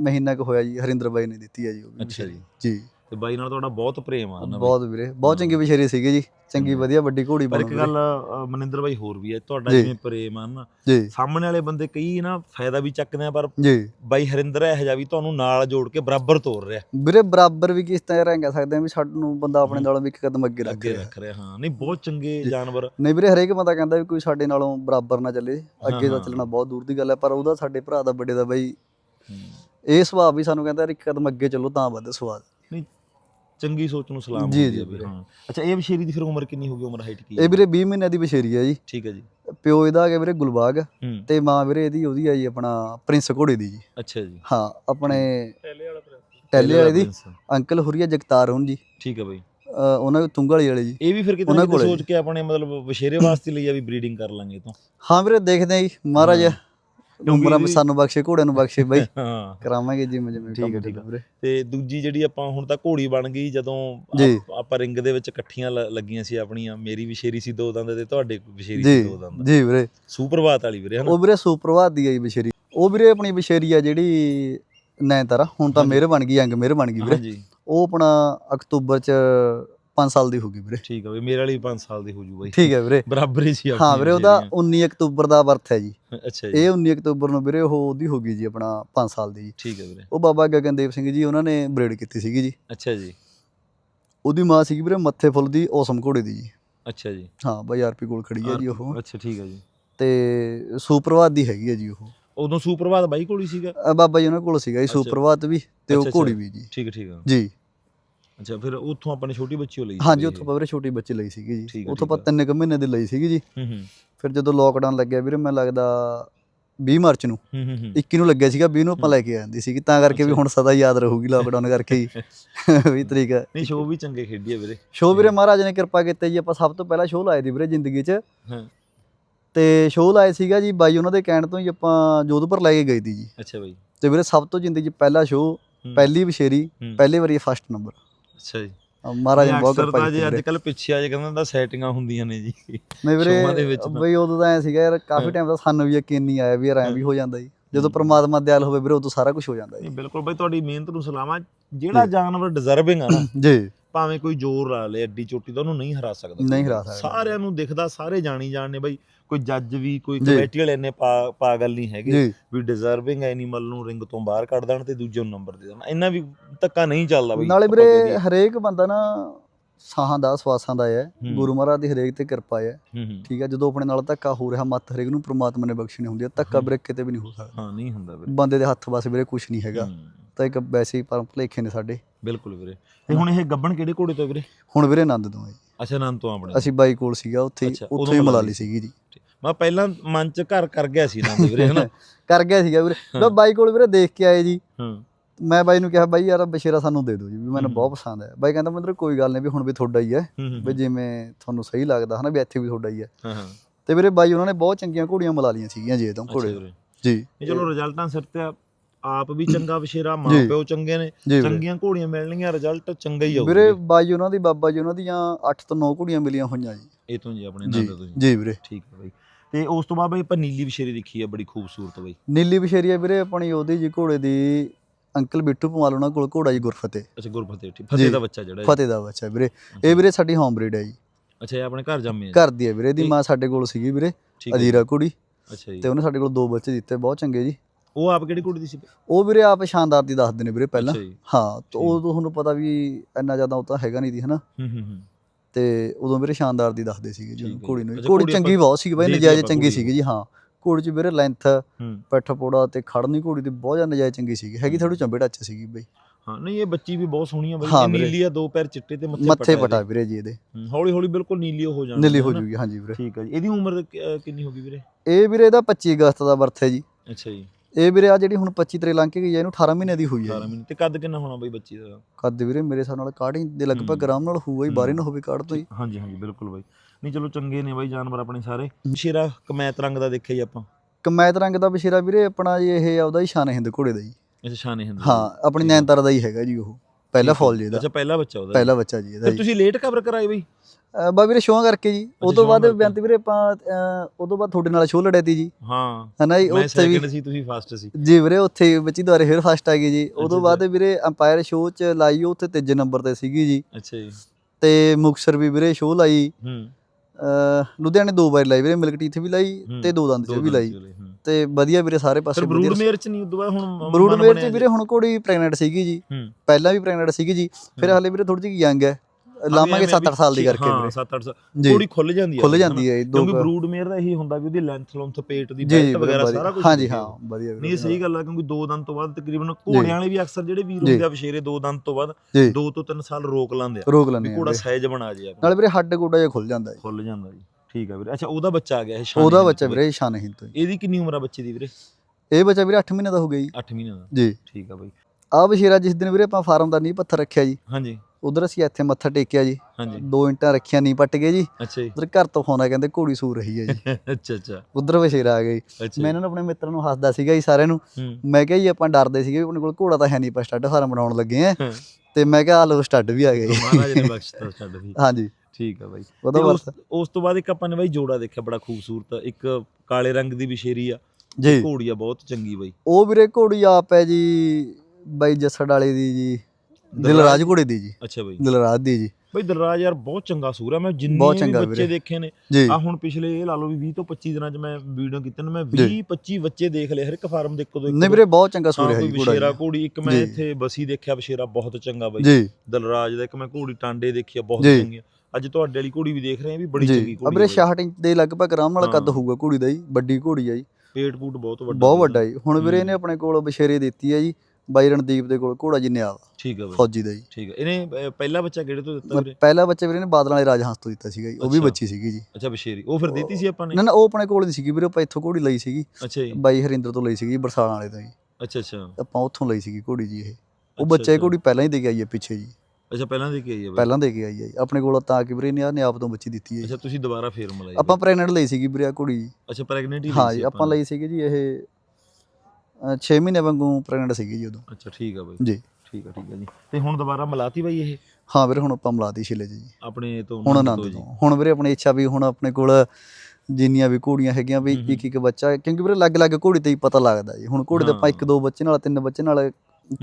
ਮਹੀਨਾ ਕੁ ਹੋਇਆ ਜੀ ਹਰਿੰਦਰ ਬਾਈ ਨੇ ਦਿੱਤੀ ਹੈ ਜੀ ਉਹ ਵੀ ਅੱਛਾ ਜੀ। ਜੀ। ਤੇ ਬਾਈ ਨਾਲ ਤੁਹਾਡਾ ਬਹੁਤ ਪ੍ਰੇਮ ਆ ਨਾ ਬਾਈ। ਬਹੁਤ ਵੀਰੇ ਬਹੁਤ ਚੰਗੀ ਵਿਸ਼ੇਰੀ ਸੀਗੀ ਜੀ ਚੰਗੀ। ਵਧੀਆ ਵੱਡੀ ਘੋੜੀ ਪਰ ਇੱਕ। ਗੱਲ ਅ, ਮਨਿੰਦਰ ਬਾਈ ਹੋਰ ਵੀ ਹੈ ਤੁਹਾਡਾ ਜੀ। ਜਿਵੇਂ ਪ੍ਰੇਮ ਆ ਨਾ ਜੀ ਸਾਹਮਣੇ ਵਾਲੇ ਬੰਦੇ ਕਈ ਨਾ ਫਾਇਦਾ ਵੀ ਚੱਕਦੇ ਆ ਪਰ ਜੀ ਬਾਈ ਹਰਿੰਦਰ ਇਹੋ ਜਿਹਾ ਵੀ ਤੁਹਾਨੂੰ ਨਾਲ ਜੋੜ ਕੇ ਬਰਾਬਰ ਤੋਰ ਰਿਹਾ ਵੀਰੇ ਬਰਾਬਰ ਵੀ ਕਿਸ ਤਰ੍ਹਾਂ ਕਹਿ ਸਕਦੇ ਆ ਵੀ ਸਾਨੂੰ ਬੰਦਾ ਆਪਣੇ। ਨਾਲੋਂ ਵੀ ਇੱਕ ਕਦਮ ਅੱਗੇ ਰੱਖ ਅੱਗੇ ਰਿਹਾ ਰੱਖ ਰਿਹਾ ਹਾਂ ਨਹੀਂ ਬਹੁਤ ਚੰਗੇ। ਜਾਨਵਰ ਨਹੀਂ ਵੀਰੇ ਹਰੇਕ ਬੰਦਾ ਕਹਿੰਦਾ ਵੀ ਕੋਈ ਸਾਡੇ ਨਾਲੋਂ ਬਰਾਬਰ ਨਾ ਚੱਲੇ ਅੱਗੇ ਹਾਂ। ਚੱਲਣਾ ਬਹੁਤ ਦੂਰ ਦੀ ਗੱਲ ਹੈ ਪਰ ਉਹਦਾ ਸਾਡੇ ਭਰਾ ਦਾ ਵੱਡੇ ਦਾ ਬਈ। ਇਹ ਸੁਭਾਅ ਵੀ ਸਾਨੂੰ ਕਹਿੰਦਾ ਯਾਰ ਇੱਕ ਕਦਮ ਅੱਗੇ ਚੱਲੋ ਤਾਂ ਵੱਧ ਸਵਾਦ ਚੰਗੀ ਸੋਚ ਨੂੰ ਸਲਾਮ ਜੀ, ਜੀ ਹੈ ਵੀ ਵੀਰੇ। ਹਾਂ। ਅੱਛਾ ਇਹ ਬਸ਼ੇਰੀ ਦੀ ਫਿਰ ਉਮਰ ਕਿੰਨੀ ਹੋ ਗਈ ਉਮਰ ਹਾਈਟ ਕੀ ਹੈ? ਇਹ ਵੀਰੇ 20 ਮਹੀਨਿਆਂ ਦੀ ਬਸ਼ੇਰੀ ਹੈ ਜੀ। ਠੀਕ ਹੈ ਜੀ। ਪਿਓ ਇਹਦਾ ਹੈਗਾ ਵੀਰੇ ਗੁਲਬਾਗ ਹੂੰ। ਤੇ ਮਾਂ ਵੀਰੇ ਇਹਦੀ ਉਹਦੀ ਹੈ ਜੀ ਆਪਣਾ ਪ੍ਰਿੰਸ ਘੋੜੇ ਦੀ ਜੀ। ਅੱਛਾ ਜੀ। ਹਾਂ ਆਪਣੇ ਟੈਲੇ ਵਾਲੇ ਦੀ ਪ੍ਰਿੰਸ। ਅੰਕਲ ਹੁਰੀਆ ਜਗਤਾਰ ਹੁਣ ਜੀ। ਠੀਕ ਹੈ ਬਾਈ। ਅ, ਉਹਨਾਂ ਦੇ ਤੁੰਗਾਲੀ ਵਾਲੇ ਜੀ। ਇਹ ਵੀ ਫਿਰ ਕਿਤੇ ਉਹਨਾਂ ਨਾ ਕਿਤੇ ਕੋਲੇ ਸੋਚ ਕੇ ਆਪਣੇ ਮਤਲਬ ਬਸ਼ੇਰੇ ਵਾਸਤੇ ਲਈ ਆ ਵੀ ਬਰੀਡਿੰਗ ਕਰ ਲਾਂਗੇ ਤੋਂ। ਹਾਂ ਵੀਰੇ ਦੇਖਦੇ ਆ ਜੀ ਮਹਾਰਾਜ ਹਾਂ। ਉਮਰਾਂ ਇਹਦੀ- ਸਾਨੂੰ ਬਖਸ਼ੇ ਘੋੜਿਆਂ ਨੂੰ ਬਖਸ਼ੇ ਬਈ। ਹਾਂ। ਕਰਾਵਾਂਗੇ ਜਿਵੇਂ ਜਿਵੇਂ ਠੀਕ ਹੈ, ਠੀਕ ਹੈ। ਤੇ ਦੂਜੀ ਜਿਹੜੀ ਆਪਾਂ ਹੁਣ ਤਾਂ ਘੋੜੀ ਬਣ ਗਈ ਜਦੋਂ। ਆਪ- ਰਿੰਗ ਦੇ ਵਿੱਚ ਇਕੱਠੀਆਂ ਲੱਗੀਆਂ ਸੀ ਆਪਣੀਆਂ ਮੇਰੀ ਵਿਸ਼ੇਰੀ ਸੀ ਦੋ ਦੰਦ ਤੇ ਤੁਹਾਡੇ ਵਿਸ਼ੇਰੀ ਸੀ ਦੋ ਦੰਦ। ਜੀ ਵੀਰੇ। ਸੁਪਰਭਾਤ ਵਾਲੀ ਵੀਰੇ ਹਨਾ? ਉਹ ਵੀਰੇ ਸੁਪਰਵਾਦ ਦੀ ਜੀ ਬਸ਼ੇਰੀ ਉਹ ਵੀਰੇ ਆਪਣੀ ਬਸ਼ੇਰੀ ਆ ਜਿਹੜੀ ਨੈਨਤਾਰਾ ਹੁਣ ਤਾਂ। ਮਿਹਰ ਬਣ ਗਈ ਅੰਗ ਮਿਹਰ ਬਣ ਗਈ ਵੀਰੇ। ਉਹ ਆਪਣਾ ਅਕਤੂਬਰ ਚ 5 ਸਾਲ ਦੀ ਹੋ ਗਈ ਵੀਰੇ। ਠੀਕ ਹੈ ਬਈ ਮੇਰੇ ਵਾਲੀ 5 ਸਾਲ ਦੀ ਹੋ ਜੂ ਬਾਈ। ਠੀਕ ਹੈ ਵੀਰੇ। ਬਰਾਬਰ ਹੀ ਸੀ ਹਾਂ ਆਪਣੀ ਵੀਰੇ ਉਹਦਾ 19 ਅਕਤੂਬਰ ਦਾ ਬਰਥ ਹੈ ਜੀ। ਅੱਛਾ ਜੀ। ਇਹ 19 ਅਕਤੂਬਰ ਨੂੰ ਵੀਰੇ ਉਹ ਉਹਦੀ ਹੋ ਗਈ ਜੀ ਆਪਣਾ 5 ਸਾਲ ਦੀ ਜੀ। ਠੀਕ ਹੈ ਵੀਰੇ। ਉਹ ਬਾਬਾ ਗਗਨਦੇਵ ਸਿੰਘ ਜੀ ਉਹਨਾਂ ਨੇ ਬਰੀਡ ਕੀਤੀ ਸੀਗੀ ਜੀ। ਅੱਛਾ ਜੀ। ਉਹਦੀ ਮਾਂ ਸੀਗੀ ਵੀਰੇ ਮੱਥੇ ਫੁੱਲ ਦੀ ਔਸਮ ਘੋੜੇ ਦੀ ਜੀ। ਅੱਛਾ ਜੀ। ਹਾਂ ਬਾਈ ਆਰਪੀ ਕੋਲ ਖੜੀ ਹੈ ਜੀ ਉਹ। ਅੱਛਾ ਠੀਕ ਹੈ ਜੀ। ਤੇ ਸੁਪਰਵਾਦ ਦੀ ਹੈਗੀ ਹੈ ਜੀ ਉਹ। ਉਦੋਂ ਸੁਪਰਭਾਤ ਬਾਈ ਕੋਲ ਹੀ ਸੀਗਾ? ਬਾਬਾ ਜੀ ਉਹਨਾਂ ਕੋਲ ਸੀਗਾ ਜੀ। ਸੁਪਰਵਾਦ ਵੀ ਤੇ ਉਹ। ਘੋੜੀ ਵੀ ਜੀ। ਠੀਕ ਹੈ ਠੀਕ ਹੈ ਜੀ। ਅੱਛਾ ਫਿਰ ਉੱਥੋਂ ਆਪਾਂ ਨੇ ਛੋਟੀ ਬੱਚੀ ਉਹ ਲਈ ਸੀ ਹਾਂਜੀ ਉੱਥੋਂ ਆਪਾਂ ਵੀਰੇ ਛੋਟੀ ਬੱਚੀ ਲਈ ਸੀਗੀ ਜੀ। ਉੱਥੋਂ ਆਪਾਂ ਹੈ। ਤਿੰਨ ਕੁ ਮਹੀਨੇ ਦੀ ਲਈ ਸੀਗੀ ਜੀ। ਹੂੰ ਹੂੰ। ਫਿਰ ਜਦੋਂ ਲੋਕਡਾਊਨ ਲੱਗਿਆ ਵੀਰੇ ਮੈਨੂੰ ਲੱਗਦਾ 20 ਮਾਰਚ ਨੂੰ ਹੂੰ ਹੂੰ ਹੂੰ। 21 ਨੂੰ ਲੱਗਿਆ ਸੀਗਾ 20 ਨੂੰ ਆਪਾਂ ਲੈ ਕੇ ਆਂਦੀ ਸੀਗੀ। ਤਾਂ ਕਰਕੇ ਵੀ। ਹੁਣ ਸਦਾ ਯਾਦ ਰਹੂਗੀ ਲੋਕਡਾਊਨ ਕਰਕੇ ਹੀ। 20 ਤਰੀਕ ਨਹੀਂ ਸ਼ੋਅ ਵੀ ਚੰਗੇ ਖੇਡੀ ਆ ਵੀਰੇ। ਸ਼ੋਅ ਵੀਰੇ ਮਹਾਰਾਜ ਨੇ ਕਿਰਪਾ ਕੀਤੀ ਜੀ ਆਪਾਂ ਸਭ ਤੋਂ ਪਹਿਲਾਂ ਸ਼ੋਅ ਲਾਏ ਦੀ ਵੀਰੇ ਜ਼ਿੰਦਗੀ 'ਚ। ਹਾਂ। ਤੇ ਸ਼ੋਅ ਲਾਏ ਸੀਗਾ ਜੀ ਬਾਈ ਉਹਨਾਂ ਦੇ ਕਹਿਣ ਤੋਂ ਹੀ ਆਪਾਂ ਜੋਧਪੁਰ ਲੈ ਕੇ ਗਏ ਦੀ ਜੀ। ਅੱਛਾ ਬਾਈ। ਤੇ ਵੀਰੇ ਸਭ ਤੋਂ ਜ਼ਿੰਦਗੀ 'ਚ ਪਹਿਲਾ ਸ਼ੋਅ ਪਹਿਲੀ ਵਿਸ਼ੇਰੀ। ਪਹਿਲੀ ਵਾਰੀ ਫਸਟ ਨੰਬਰ ਅੱਛਾ ਜੀ ਮਹਾਰਾਜ ਨੇ ਬਹੁਤ ਕਿਰਪਾ ਜੇ ਅੱਜ। ਕੱਲ ਪਿੱਛੇ ਆ ਜੇ ਕਹਿੰਦਾ ਤਾਂ ਸੈਟਿੰਗਾਂ ਹੁੰਦੀਆਂ ਨੇ ਜੀ ਨਹੀਂ ਦੇ ਵੀਰੇ। ਬਈ ਉਦੋਂ ਤਾਂ ਐ ਸੀਗਾ ਯਾਰ ਕਾਫੀ। ਟਾਈਮ ਦਾ ਸਾਨੂੰ ਵੀ ਯਕੀਨ ਨਹੀਂ ਆਇਆ ਵੀ ਯਾਰ ਐ ਵੀ ਹੋ ਜਾਂਦਾ ਜੀ ਜਦੋਂ। ਪ੍ਰਮਾਤਮਾ ਦਿਆਲ ਹੋਵੇ ਵੀਰੇ ਉਦੋਂ ਸਾਰਾ ਕੁਝ ਹੋ ਜਾਂਦਾ ਜੀ ਬਿਲਕੁਲ ਬਾਈ ਤੁਹਾਡੀ ਮਿਹਨਤ ਨੂੰ ਸਲਾਮਾ ਜਿਹੜਾ। ਜਾਨਵਰ ਡਿਜ਼ਰਵਿੰਗ ਆ ਨਾ ਜੀ ਭਾਵੇਂ ਕੋਈ ਜ਼ੋਰ ਲਾ ਲੇ ਅੱਡੀ ਚੋਟੀ ਤਾਂ ਉਹਨੂੰ ਨਹੀਂ ਹਰਾ ਸਕਦਾ ਨਹੀਂ। ਹਰਾ ਸਕਦਾ। ਸਾਰਿਆਂ ਨੂੰ ਦਿਖਦਾ ਸਾਰੇ ਜਾਣੀ ਜਾਣਨੇ ਬਾਈ ਕੋਈ ਜੱਜ ਵੀ ਕੋਈ ਜੀ। ਕਮੇਟੀ ਵਾਲੇ ਇੰਨੇ ਪਾ- ਪਾਗਲ ਨਹੀਂ ਹੈਗੇ ਜੀ। ਵੀ ਡਿਜ਼ਰਵਿੰਗ ਐਨੀਮਲ ਨੂੰ ਰਿੰਗ ਤੋਂ ਬਾਹਰ ਕੱਢ ਦੇਣ ਤੇ ਦੂਜੇ ਨੂੰ ਨੰਬਰ ਦੇ ਦੇਣ। ਇੰਨਾ ਵੀ ਧੱਕਾ ਨਹੀਂ ਚੱਲਦਾ ਬਈ ਨਾਲੇ ਆਪਾਂ ਵੀਰੇ। ਹਰੇਕ ਬੰਦਾ ਨਾ ਸਾਹਾਂ ਦਾ ਸਵਾਸਾਂ ਦਾ ਹੈ। ਹੂੰ। ਗੁਰੂ ਮਹਾਰਾਜ ਦੀ ਹਰੇਕ ਤੇ ਕਿਰਪਾ ਹੈ। ਹੂੰ ਹੂੰ। ਠੀਕ ਹੈ ਜਦੋਂ ਆਪਣੇ ਨਾਲ ਧੱਕਾ ਹੋ ਰਿਹਾ ਮੱਤ ਹਰੇਕ ਨੂੰ ਪ੍ਰਮਾਤਮਾ ਨੇ ਬਖਸ਼ਣੀ ਹੁੰਦੀ ਹੈ। ਧੱਕਾ ਹੂੰ। ਵੀਰੇ ਕਿਤੇ ਵੀ ਨਹੀਂ ਹੋ ਸਕਦਾ। ਹਾਂ ਨਹੀਂ ਹੁੰਦਾ ਵੀਰੇ। ਬੰਦੇ ਦੇ ਹੱਥ ਵਸ ਵੀਰੇ ਕੁਝ ਨਹੀਂ ਹੈਗਾ। ਹੂੰ, ਤਾਂ ਇੱਕ ਵੈਸੇ ਹੀ ਪਰਮ ਭਲੇਖੇ ਨੇ ਸਾਡੇ। ਬਿਲਕੁਲ ਵੀਰੇ। ਤੇ ਹੁਣ ਇਹ ਗੱਬਣ ਕਿਹੜੇ ਘੋੜੇ ਤੋਂ ਵੀਰੇ? ਹੁਣ ਵੀਰੇ ਆਨੰਦ ਤੋਂ ਹੈ। ਅੱਛਾ ਆਨੰਦ ਤੋਂ ਆਪਣੇ ਅਸੀਂ ਬਾਈ ਕੋਲ ਸੀਗਾ ਉੱਥੇ ਅੱਛਾ, ਉੱਥੇ ਹੀ ਮਲਾਲੀ ਸੀਗੀ ਜੀ। ਮੈਂ ਪਹਿਲਾਂ ਮਨ ਚ ਘਰ ਕਰ ਗਿਆ ਸੀ ਆਨੰਦ ਵੀਰੇ ਹਨਾ? ਕਰ ਗਿਆ ਸੀਗਾ ਵੀਰੇ। ਮੈਂ ਬਾਈ ਕੋਲ ਵੀਰੇ ਦੇਖ ਕੇ ਆਏ ਜੀ। ਹਾਂ। ਮੈਂ ਬਾਈ ਨੂੰ ਕਿਹਾ ਬਾਈ ਯਾਰ ਬਸ਼ੇਰਾ ਸਾਨੂੰ ਦੇ ਦਿਓ ਜੀ ਵੀ ਮੈਨੂੰ ਹੂੰ। ਬਹੁਤ ਪਸੰਦ ਹੈ। ਬਾਈ ਕਹਿੰਦਾ ਮਤਲਬ ਕੋਈ ਗੱਲ ਨਹੀਂ ਵੀ ਹੁਣ ਵੀ ਤੁਹਾਡਾ ਹੀ ਹੈ ਹੂੰ ਹੂੰ, ਵੀ ਜਿਵੇਂ ਤੁਹਾਨੂੰ ਸਹੀ ਲੱਗਦਾ ਹਨਾ ਵੀ ਇੱਥੇ ਵੀ ਤੁਹਾਡਾ ਹੀ ਹੈ। ਹਾਂ ਹਾਂ। ਤੇ ਵੀਰੇ ਬਾਈ ਉਹਨਾਂ ਨੇ ਬਹੁਤ ਚੰਗੀਆਂ ਘੋੜੀਆਂ ਮਿਲਾ ਲੀਆਂ ਸੀਗੀਆਂ ਜੀ ਇਹ ਤਾਂ ਅੱਛਾ ਘੋੜੇ ਵੀਰੇ। ਜੀ। ਨਹੀਂ ਚਲੋ ਰਿਜ਼ਲਟਾਂ ਸਿਰ ਤੇ ਆ- ਆਪ ਵੀ ਚੰਗਾ ਵਿਸ਼ੇਰਾ ਮਾਂ ਜੀ। ਪਿਓ ਚੰਗੇ ਨੇ ਚੰਗੀਆਂ ਘੋੜੀਆਂ ਮਿਲਣਗੀਆਂ ਰਿਜ਼ਲਟ ਚੰਗਾ ਹੀ ਆਊਗਾ। ਵੀਰੇ। ਬਾਈ ਉਹਨਾਂ ਦੀ ਬਾਬਾ ਜੀ ਉਹਨਾਂ ਦੀਆਂ 8 ਤੋਂ 9 ਘੋੜੀਆਂ ਮਿਲੀਆਂ ਹੋਈਆਂ ਜੀ। ਇਹ ਤੋਂ ਜੀ ਆਪਣੇ ਆਨੰਦ ਤੋਂ ਜੀ ਵੀਰੇ। ਠੀਕ ਹੈ ਬਈ। ਤੇ ਉਸ ਤੋਂ ਬਾਅਦ ਬਈ ਆਪਾਂ ਨੀਲੀ ਵਿਸ਼ੇਰੀ ਦੇਖੀ ਆ ਬੜੀ ਖੂਬਸੂਰਤ ਬਈ। ਨੀਲੀ ਬਸ਼ੇਰੀਆ ਵੀਰੇ ਆਪਣੀ ਉਹਦੀ ਜੀ ਘੋੜੇ ਦੀ ਅੰਕਲ ਬਿੱਟੂ ਪਮਾਲ ਉਹਨਾਂ ਕੋਲ ਘੋੜਾ ਜੀ ਗੁਰਫਤਿਹ। ਅੱਛਾ ਗੁਰਫਤਿਹ ਠੀਕ। ਜੀ। ਫਤਿਹ ਦਾ ਬੱਚਾ ਜਿਹੜਾ। ਫਤਿਹ ਦਾ ਬੱਚਾ ਵੀਰੇ। ਇਹ ਵੀਰੇ ਸਾਡੀ ਹੋਮ ਬਰੀਡ ਹੈ ਜੀ। ਅੱਛਾ ਇਹ ਆਪਣੇ ਘਰ ਜੰਮੇ ਆ। ਘਰ ਦੀ ਹੈ ਵੀਰੇ ਦੀ ਮਾਂ ਸਾਡੇ ਕੋਲ ਸੀਗੀ ਵੀਰੇ। ਅਜੀਰਾ ਕੁੜੀ ਅੱਛਾ ਜੀ। ਤੇ ਉਹਨੇ ਸਾਡੇ ਕੋਲ ਦੋ ਬੱਚੇ ਦਿੱਤੇ ਬਹੁਤ ਚੰਗੇ ਜੀ। ਉਹ ਆਪ ਕਿਹੜੀ ਘੋੜੀ ਦੀ ਸੀ? ਉਹ ਵੀਰੇ ਆਪ ਸ਼ਾਨਦਾਰ ਦੀ ਦੱਸਦੇ ਨੇ ਵੀਰੇ ਪਹਿਲਾਂ। ਹਾਂ ਤੇ ਉਹ। ਤੁਹਾਨੂੰ ਪਤਾ ਵੀ ਇੰਨਾ ਜ਼ਿਆਦਾ ਉਹ ਤਾਂ ਹੈਗਾ ਨਹੀਂ ਦੀ ਹਨਾ? ਹੂੰ ਹੂੰ ਹੂੰ। ਤੇ ਉਦੋਂ ਵੀਰੇ ਸ਼ਾਨਦਾਰ ਦੀ ਦੱਸਦੇ ਸੀਗੇ ਜੀ ਘੋੜੀ। ਨੂੰ। ਘੋੜੀ ਚੰਗੀ ਬਹੁਤ ਸੀਗੀ ਬਾਈ ਨਜਾਇਜ਼ ਚੰਗੀ। ਸੀਗੀ ਜੀ ਹਾਂ। ਘੋੜੀ ਚ ਵੀਰੇ ਲੈਂਥ ਪਿੱਠ ਪੋੜਾ ਤੇ ਖੜਨੀ ਘੋੜੀ ਦੀ ਬਹੁਤ ਜ਼ਿਆਦਾ ਨਜਾਇਜ਼ ਚੰਗੀ ਸੀਗੀ। ਹੈਗੀ ਥੋੜੀ ਚੰਬੇ ਟੱਚ ਸੀਗੀ ਬਈ। ਹਾਂ ਨਹੀਂ ਇਹ ਬੱਚੀ ਵੀ ਬਹੁਤ ਸੋਹਣੀ ਆ ਬਈ। ਨੀਲੀ ਆ ਦੋ ਪੈਰ ਚਿੱਟੇ ਤੇ ਮੱਥੇ ਮੱਥੇ ਪਟਾ ਵੀਰੇ ਜੀ ਇਹਦੇ। ਹੌਲੀ ਹੌਲੀ ਬਿਲਕੁਲ ਨੀਲੀ ਹੋ ਜਾਣੀ ਨੀਲੀ ਹੋ? ਜੂਗੀ ਹਾਂਜੀ ਵੀਰੇ। ਠੀਕ ਹੈ ਜੀ। ਇਹਦੀ ਉਮਰ ਕਿੰਨੀ ਹੋ ਗਈ ਵੀਰੇ? ਇਹ ਵੀਰੇ ਇਹਦਾ 25 ਅਗਸਤ ਦਾ ਬਰਥ ਹੈ ਜੀ। ਅੱਛਾ ਜੀ। ਇਹ ਵੀਰੇ ਆ ਜਿਹੜੀ ਹੁਣ 25 ਤਰੇ ਲੰਘ ਕੇ ਗਈ ਹੈ ਇਹਨੂੰ 18 ਮਹੀਨੇ ਦੀ ਹੋਈ 18 ਹੈ ਜੀ। ਮਹੀਨੇ ਤੇ ਕੱਦ ਕਿੰਨਾ ਹੋਣਾ ਬਈ ਬੱਚੀ ਦਾ ਕੱਦ ਵੀਰੇ ਮੇਰੇ ਹਿਸਾਬ ਨਾਲ ਕਾੜੀ ਦੇ ਲਗਭਗ। ਗ੍ਰਾਮ ਨਾਲ ਹੋਊਗਾ ਹੀ ਬਾਰੇ। ਨਾ ਹੋਵੇ ਕਾੜ ਤੋਂ ਹੀ ਹਾਂਜੀ ਹਾਂਜੀ ਬਿਲਕੁਲ ਬਾਈ ਨਹੀਂ ਚਲੋ ਚੰਗੇ ਨੇ ਬਾਈ ਜਾਨਵਰ ਆਪਣੇ ਸਾਰੇ ਸ਼ੇਰਾ ਕਮੈਤ ਰੰਗ ਦਾ ਦੇਖਿਆ ਜੀ ਆਪਾਂ ਕਮੈਤ ਰੰਗ ਦਾ ਬਸ਼ੇਰਾ ਵੀਰੇ ਆਪਣਾ ਜੀ ਇਹ ਆਉਦਾ ਹੀ ਸ਼ਾਨ ਹਿੰਦ ਘੋੜੇ ਦਾ ਜੀ ਅੱਛਾ ਸ਼ਾਨੇ ਹਿੰਦ ਹਾਂ ਆਪਣੀ। ਨੈਨਤਾਰਾ ਦਾ ਹੀ ਹੈਗਾ ਜੀ ਉਹ ਪਹਿਲਾ ਹੈ। ਫੌਲ ਜੀ ਦਾ ਅੱਛਾ ਪਹਿਲਾ ਬੱਚਾ ਉਹਦਾ ਪਹਿਲਾ ਬੱਚਾ ਜੀ ਇਹਦਾ ਜੀ। ਤੁਸੀਂ ਲੇਟ ਕਵਰ ਕਰਾਏ ਬਈ? ਬਾ ਵੀਰੇ ਸ਼ੋਅ ਕਰਕੇ ਜੀ। ਉਹ ਤੋਂ ਬਾਅਦ। ਬੇਨਤੀ ਵੀਰੇ ਆਪਾਂ ਉਹ ਤੋਂ ਬਾਅਦ ਤੁਹਾਡੇ ਨਾਲ ਸ਼ੋਅ ਲੜਿਆ ਤੀ ਜੀ। ਹਾਂ। ਹਨਾ ਜੀ ਉੱਥੇ ਵੀ ਸੀ ਤੁਸੀਂ ਫਸਟ ਸੀ। ਜੀ ਵੀਰੇ ਉੱਥੇ ਬੱਚੀ ਦੁਆਰੇ ਫੇਰ ਫਸਟ ਆ ਗਈ ਜੀ। ਉਹ ਤੋਂ ਬਾਅਦ ਵੀਰੇ ਅੰਪਾਇਰ ਸ਼ੋਅ ਚ ਲਾਈ ਉੱਥੇ ਤੀਜੇ ਨੰਬਰ ਤੇ ਸੀਗੀ ਜੀ। ਅੱਛਾ ਜੀ। ਤੇ ਮੁਕਸਰ ਵੀ ਵੀਰੇ ਸ਼ੋਅ ਲਾਈ। ਹੂੰ। ਲੁਧਿਆਣੇ ਦੋ ਵਾਰ ਲਾਈ ਵੀਰੇ ਮਿਲਕ ਟੀਥ ਵੀ ਲਾਈ ਹੂੰ, ਤੇ ਦੋ ਦੰਦ ਚ ਵੀ ਲਾਈ। ਹੂੰ। ਤੇ ਵਧੀਆ ਵੀਰੇ ਸਾਰੇ ਪਾਸੇ ਫਿਰ ਬਰੂਡ ਮੇਰ ਚ ਨਹੀਂ ਉਦੋਂ ਬਾਅਦ ਹੁਣ ਬਰੂਡ ਮਨ ਬਣਿਆ ਚ ਵੀਰੇ ਹੁਣ ਘੋੜੀ ਪ੍ਰੈਗਨੈਂਟ ਸੀਗੀ ਜੀ। ਹੂੰ। ਪਹਿਲਾਂ ਵੀ ਪ੍ਰੈਗਨੈਂਟ ਸੀਗੀ ਜੀ। ਫਿਰ। ਹਾਲੇ ਵੀਰੇ ਥੋੜੀ ਜਿਹੀ ਯੰਗ ਹੈ। ਲਾਵਾਂਗੇ 7-8 ਸਾਲ ਦੀ ਕਰਕੇ ਹਾਂ ਵੀਰੇ 7-8 ਸਾਲ। ਜੀ। ਥੋੜੀ ਖੁੱਲ ਜਾਂਦੀ ਹੈ ਖੁੱਲ? ਜਾਂਦੀ ਹੈ ਇਹ ਦੋ ਕਿਉਂਕਿ ਕੁ- ਬਰੂਡ ਮੇਰ ਦਾ ਇਹੀ ਹੁੰਦਾ ਵੀ ਉਹਦੀ ਲੈਂਥ ਲੌਂਥ ਪੇਟ ਦੀ ਜੀ ਜੀ ਬੈਲਟ ਵਗੈਰਾ ਵਧੀਆ। ਸਾਰਾ ਕੁਝ ਹਾਂਜੀ ਹਾਂ ਵਧੀਆ ਨਹੀਂ ਇਹ ਸਹੀ ਗੱਲ ਆ ਕਿਉਂਕਿ ਦੋ ਦੰਦ ਤੋਂ ਬਾਅਦ ਤਕਰੀਬਨ ਘੋੜਿਆਂ ਵਾਲੇ ਵੀ ਅਕਸਰ ਜਿਹੜੇ ਵੀਰ। ਹੁੰਦੇ ਆ ਵਿਸ਼ੇਰੇ ਦੋ ਦੰਦ ਤੋਂ ਬਾਅਦ ਜੀ। ਦੋ ਤੋਂ ਤਿੰਨ ਸਾਲ ਰੋਕ ਲਾਂਦੇ ਆ। ਰੋਕ ਵੀ ਲੈਣੇ ਘੋੜਾ ਸਾਈਜ਼ ਬਣਾ ਜੇ ਨਾਲ ਵੀਰੇ ਹੱਡ ਗੋਡਾ ਜਿਹਾ ਖੁੱਲ ਜਾਂਦਾ ਜੀ। ਖੁੱਲ ਜਾਂਦਾ ਜੀ। ਠੀਕ ਆ ਵੀਰੇ। ਅੱਛਾ ਉਹਦਾ ਬੱਚਾ ਆ ਗਿਆ ਇਹ ਸ਼ਾਨੀ ਉਹਦਾ ਹਿੰਦ ਬੱਚਾ ਤੋਂ। ਵੀਰੇ ਸ਼ਾਨ ਹਿੰਦ ਤੋਂ। ਇਹਦੀ ਕਿੰਨੀ ਉਮਰ ਆ ਬੱਚੇ ਦੀ ਵੀਰੇ? ਇਹ ਬੱਚਾ ਵੀਰੇ 8 ਮਹੀਨੇ ਦਾ ਹੋ ਗਿਆ ਜੀ। 8 ਮਹੀਨੇ ਦਾ? ਜੀ। ਠੀਕ ਆ ਬਾਈ। ਆ ਬਸ਼ੀਰਾ ਜਿਸ ਦਿਨ ਵੀਰੇ ਆਪਾਂ ਫਾਰਮ ਦਾ ਨੀਂਹ ਪੱਥਰ ਰੱਖਿਆ ਜੀ। ਹਾਂਜੀ। ਉਧਰ ਅਸੀਂ ਇੱਥੇ ਮੱਥਾ ਟੇਕਿਆ ਜੀ। ਹਾਂਜੀ। ਦੋ ਇੰਟਾਂ ਰੱਖੀਆਂ ਨੀ ਪੱਟ ਗਏ ਜੀ। ਅੱਛਾ ਜੀ। ਉਧਰ ਘਰ ਤੋਂ ਫੋਨ ਆ ਕਹਿੰਦੇ ਘੋੜੀ ਸੂ ਰਹੀ ਹੈ ਜੀ। ਅੱਛਾ ਅੱਛਾ। ਉਧਰ ਬਸ਼ੀਰਾ ਆ ਗਈ ਅੱਛਾ ਮੈਂ ਇਹਨਾਂ ਨੂੰ ਆਪਣੇ ਮਿੱਤਰਾਂ ਨੂੰ ਹੱਸਦਾ ਸੀਗਾ ਜੀ ਸਾਰਿਆਂ ਨੂੰ। ਹੂੰ। ਮੈਂ ਕਿਹਾ ਜੀ ਆਪਾਂ ਡਰਦੇ ਸੀਗੇ ਵੀ ਆਪਣੇ ਕੋਲ ਘੋੜਾ ਤਾਂ ਹੈ ਨਹੀਂ ਆਪਾਂ ਸਟੱਡ ਫਾਰਮ ਬਣਾਉਣ ਲੱਗੇ ਆ। ਹਾਂ। ਤੇ ਮੈਂ ਕਿਹਾ ਆ ਲੋ ਸਟੱਡ ਵੀ ਆ ਗਏ। ਮਹਾਰਾਜ ਨੇ ਬਖਸ਼ਤਾ ਛੱਡ ਵੀ। ਹਾਂਜੀ। ਠੀਕ ਆ ਬਾਈ ਉਹਦਾ ਤੇ ਉਸ ਵਰਤ ਉਸ ਤੋਂ ਬਾਅਦ ਇੱਕ ਆਪਾਂ ਨੇ ਬਾਈ ਜੋੜਾ ਦੇਖਿਆ ਬੜਾ ਖੂਬਸੂਰਤ ਇੱਕ ਕਾਲੇ ਰੰਗ ਦੀ ਵਿਸ਼ੇਰੀ ਆ ਜੀ ਘੋੜੀ ਆ ਬਹੁਤ ਚੰਗੀ ਬਾਈ ਉਹ ਵੀਰੇ ਘੋੜੀ ਆਪ ਹੈ ਜੀ ਬਾਈ ਜੱਸੜ ਵਾਲੇ ਦੀ ਜੀ ਦਿਲਰਾਜ ਘੋੜੇ ਦੀ ਜੀ ਅੱਛਾ ਬਾਈ ਦਿਲਰਾਜ ਦੀ ਜੀ ਬਾਈ ਦਲਰਾਜ ਯਾਰ ਬਹੁਤ ਚੰਗਾ ਸੂਰ ਆ ਮੈਂ ਜਿੰਨੇ ਬਹੁਤ ਵੀ ਚੰਗਾ ਬੱਚੇ ਵੀਰੇ। ਦੇਖੇ ਨੇ ਜੀ ਆ ਹੁਣ ਪਿਛਲੇ ਇਹ ਲਾ ਲਓ ਵੀ 20 ਤੋਂ 25 ਦਿਨਾਂ ਚ ਮੈਂ ਵੀਡੀਓ ਕੀਤੀ ਨੇ ਮੈਂ ਜੀ। 20 25 ਬੱਚੇ ਦੇਖ ਲਏ ਹਰ ਇੱਕ ਫਾਰਮ ਦੇ ਇੱਕੋ ਦੋ ਨਹੀਂ। ਵੀਰੇ ਬਹੁਤ ਚੰਗਾ ਹਾਂ, ਸੂਰਿਆ ਜੀ ਘੋੜਾ ਵਿਸ਼ੇਰਾ ਜੀ। ਘੋੜੀ ਇੱਕ ਮੈਂ ਜੀ। ਇੱਥੇ ਬਸੀ ਦੇਖਿਆ ਵਿਸ਼ੇਰਾ ਬਹੁਤ ਚੰਗਾ ਬਾਈ ਜੀ ਦਲਰਾਜ ਦਾ ਇੱਕ ਮੈਂ ਘੋੜੀ ਟਾਂਡੇ ਦੇਖੀ ਆ ਬਹੁਤ ਜੀ। ਚੰਗੀ ਆ ਅੱਜ ਤੁਹਾਡੇ ਵਾਲੀ ਘੋੜੀ ਵੀ ਦੇਖ ਰਹੇ ਆ ਵੀ ਬੜੀ ਜੀ ਚੰਗੀ ਆ ਘੋੜੀ ਆ ਬਾਈ। 66 ਇੰਚ ਦੇ ਲਗਭਗ ਆਰਾਮ ਨਾਲ ਕੱਦ ਹਾਂ। ਹੋਊਗਾ ਘੋੜੀ ਦਾ ਜੀ ਵੱਡੀ ਘੋੜੀ ਆ ਜੀ। ਪੇਟ ਪੂਟ ਬਹੁਤ ਵੱਡਾ ਬਹੁਤ ਵੱਡਾ ਜੀ। ਹੁਣ ਵੀਰੇ। ਇਹਨੇ ਆਪਣੇ ਕੋਲ ਬਸ਼ੇਰੇ ਦਿੱਤੀ ਹੈ ਜੀ ਬਾਈ ਰਣਦੀਪ ਦੇ ਕੋਲ ਘੋੜਾ ਜਿੰਨਿਆ ਵਾ ਠੀਕ ਆ ਬਾਈ। ਫੌਜੀ ਦਾ ਜੀ। ਠੀਕ ਆ। ਇਹਨੇ ਪਹਿਲਾ ਬੱਚਾ ਕਿਹੜੇ ਤੋਂ ਦਿੱਤਾ ਵੀਰੇ? ਪਹਿਲਾ ਬੱਚਾ ਵੀਰੇ ਨੇ ਬਾਦਲਾਂ ਵਾਲੇ ਰਾਜਹੰਸ ਤੋਂ ਦਿੱਤਾ ਸੀਗਾ ਜੀ। ਉਹ ਵੀ ਅੱਛਾ। ਬੱਚੀ ਸੀਗੀ ਜੀ। ਅੱਛਾ ਬਸ਼ੇਰੀ। ਉਹ ਫਿਰ ਦਿੱਤੀ ਸੀ ਆਪਾਂ ਨੇ? ਨਾ ਨਾ ਉਹ ਆਪਣੇ ਕੋਲ ਨਹੀਂ ਸੀਗੀ ਵੀਰੇ ਆਪਾਂ ਇੱਥੋਂ ਘੋੜੀ ਲਈ ਸੀਗੀ। ਅੱਛਾ ਜੀ। ਬਾਈ ਹਰਿੰਦਰ ਤੋਂ ਲਈ ਸੀਗੀ ਬਰਸਾਲਾਂ ਵਾਲੇ ਤੋਂ ਜੀ। ਅੱਛਾ ਅੱਛਾ। ਆਪਾਂ ਉੱਥੋਂ ਲਈ ਸੀਗੀ ਘੋੜੀ ਜੀ ਇਹ। ਉਹ ਅੱਛਾ, ਬੱਚੇ ਅੱਛਾ। ਘੋੜੀ ਪਹਿਲਾਂ ਹੀ ਦੇ ਕੇ ਆਈ ਹੈ ਪਿੱਛੇ ਜੀ। ਅੱਛਾ ਪਹਿਲਾਂ ਦੀ ਕੀ ਆਈ ਹੈ ਬਾਈ? ਪਹਿਲਾਂ ਦੇ ਕੇ ਆਈ ਹੈ ਜੀ? ਆਪਣੇ ਕੋਲ ਤਾਂ ਕਿ ਵੀਰੇ ਨੇ ਆ ਨਿਆਪ ਤੋਂ ਬੱਚੀ ਦਿੱਤੀ ਹੈ ਜੀ। ਅੱਛਾ ਤੁਸੀਂ ਦੁਬਾਰਾ ਫੇਰ ਮਲਾਈ ਆਪਾਂ ਪ੍ਰੈਗਨੈਂਟ ਲਈ ਸੀਗੀ ਵੀਰੇ ਆ ਜੀ। ਅੱਛਾ ਪ੍ਰੈਗਨੈਂਟ ਹੀ ਹਾਂ ਲਈ ਜੀ ਸੀ ਆਪਾਂ ਲਈ ਸੀਗੀ ਜੀ ਇਹ 6 ਮਹੀਨੇ ਵਾਂਗੂ ਪ੍ਰੈਗਨੈਂਟ ਸੀਗੀ ਜੀ ਉਦੋਂ। ਅੱਛਾ ਠੀਕ ਆ ਬਾਈ। ਜੀ। ਠੀਕ ਆ ਠੀਕ ਆ ਜੀ। ਤੇ ਹੁਣ ਦੁਬਾਰਾ ਮਲਾਤੀ ਬਾਈ ਇਹ? ਹਾਂ ਵੀਰੇ ਹੁਣ ਆਪਾਂ ਮਿਲਾਤੀ ਛਿਲੇ 'ਚ ਜੀ। ਆਪਣੇ ਤੋਂ ਹੁਣ ਆਨੰਦ ਤੋਂ ਜੀ। ਤੋਂ। ਹੁਣ ਵੀਰੇ ਆਪਣੀ ਇੱਛਾ ਵੀ ਹੁਣ ਆਪਣੇ ਕੋਲ ਜਿੰਨੀਆਂ ਵੀ ਘੋੜੀਆਂ ਹੈਗੀਆਂ ਵੀ। ਇੱਕ ਇੱਕ ਬੱਚਾ ਕਿਉਂਕਿ ਵੀਰੇ ਅਲੱਗ-ਅਲੱਗ ਘੋੜੀ ਤੇ ਹੀ ਪਤਾ ਲੱਗਦਾ ਜੀ। ਹੁਣ ਘੋੜੇ ਦੇ ਆਪਾਂ ਹਾਂ। ਇੱਕ ਦੋ ਬੱਚੇ ਨਾਲ ਤਿੰਨ ਬੱਚੇ ਨਾਲ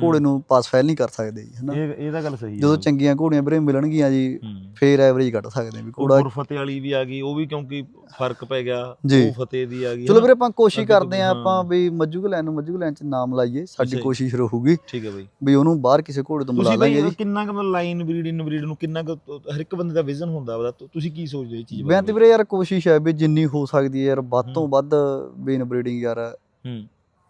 ਘੋੜੇ ਨੂੰ ਪਾਸ ਫੈਲ ਨਹੀਂ ਕਰ ਸਕਦੇ ਜੀ ਹਨਾ ਇਹ ਇਹ ਤਾਂ ਗੱਲ ਸਹੀ ਹੈ ਜਦੋਂ ਚੰਗੀਆਂ ਘੋੜੀਆਂ ਵੀਰੇ ਮਿਲਣਗੀਆਂ ਜੀ ਫੇਰ ਐਵਰੇਜ ਕੱਢ ਸਕਦੇ ਆ ਵੀ ਘੋੜਾ ਗੁਰਫਤਿਹ ਵਾਲੀ ਵੀ ਆ ਗਈ ਉਹ ਵੀ ਕਿਉਂਕਿ ਫ਼ਰਕ ਪੈ ਗਿਆ। ਉਹ ਫਤਿਹ ਦੀ ਆ ਗਈ ਚਲੋ? ਵੀਰੇ ਆਪਾਂ ਕੋਸ਼ਿਸ਼ ਕਰਦੇ ਆ। ਆਪਾਂ ਵੀ ਮੱਜੂ ਲੈਣ ਨੂੰ ਮੱਜੂ ਲੈਣ ਚ ਨਾਮ ਲਾਈਏ ਸਾਡੀ। ਕੋਸ਼ਿਸ਼ ਰਹੂਗੀ ਠੀਕ ਹੈ ਬਈ ਵੀ ਉਹਨੂੰ ਬਾਹਰ ਕਿਸੇ ਘੋੜੇ ਤੋਂ ਮਿਲਾ ਤੁਸੀਂ ਲਾਂਗੇ ਜੀ ਕਿੰਨਾ ਕੁ ਲਾਈਨ ਬਰੀਡ ਇਨ ਬਰੀਡ ਨੂੰ ਕਿੰਨਾ ਕੁ ਹਰ ਇੱਕ ਬੰਦੇ ਦਾ ਵਿਜ਼ਨ ਹੁੰਦਾ ਉਹਦਾ ਤੁਸੀਂ ਕੀ ਸੋਚਦੇ ਇਹ ਚੀਜ਼ ਮੈਂ ਤੇ ਵੀਰੇ ਯਾਰ ਕੋਸ਼ਿਸ਼ ਹੈ ਵੀ ਜਿੰਨੀ ਹੋ ਸਕਦੀ ਹੈ ਯਾਰ ਵੱਧ ਤੋਂ। ਵੱਧ ਬੀਨ ਬਰੀਡਿੰਗ ਯਾਰ ਹੂੰ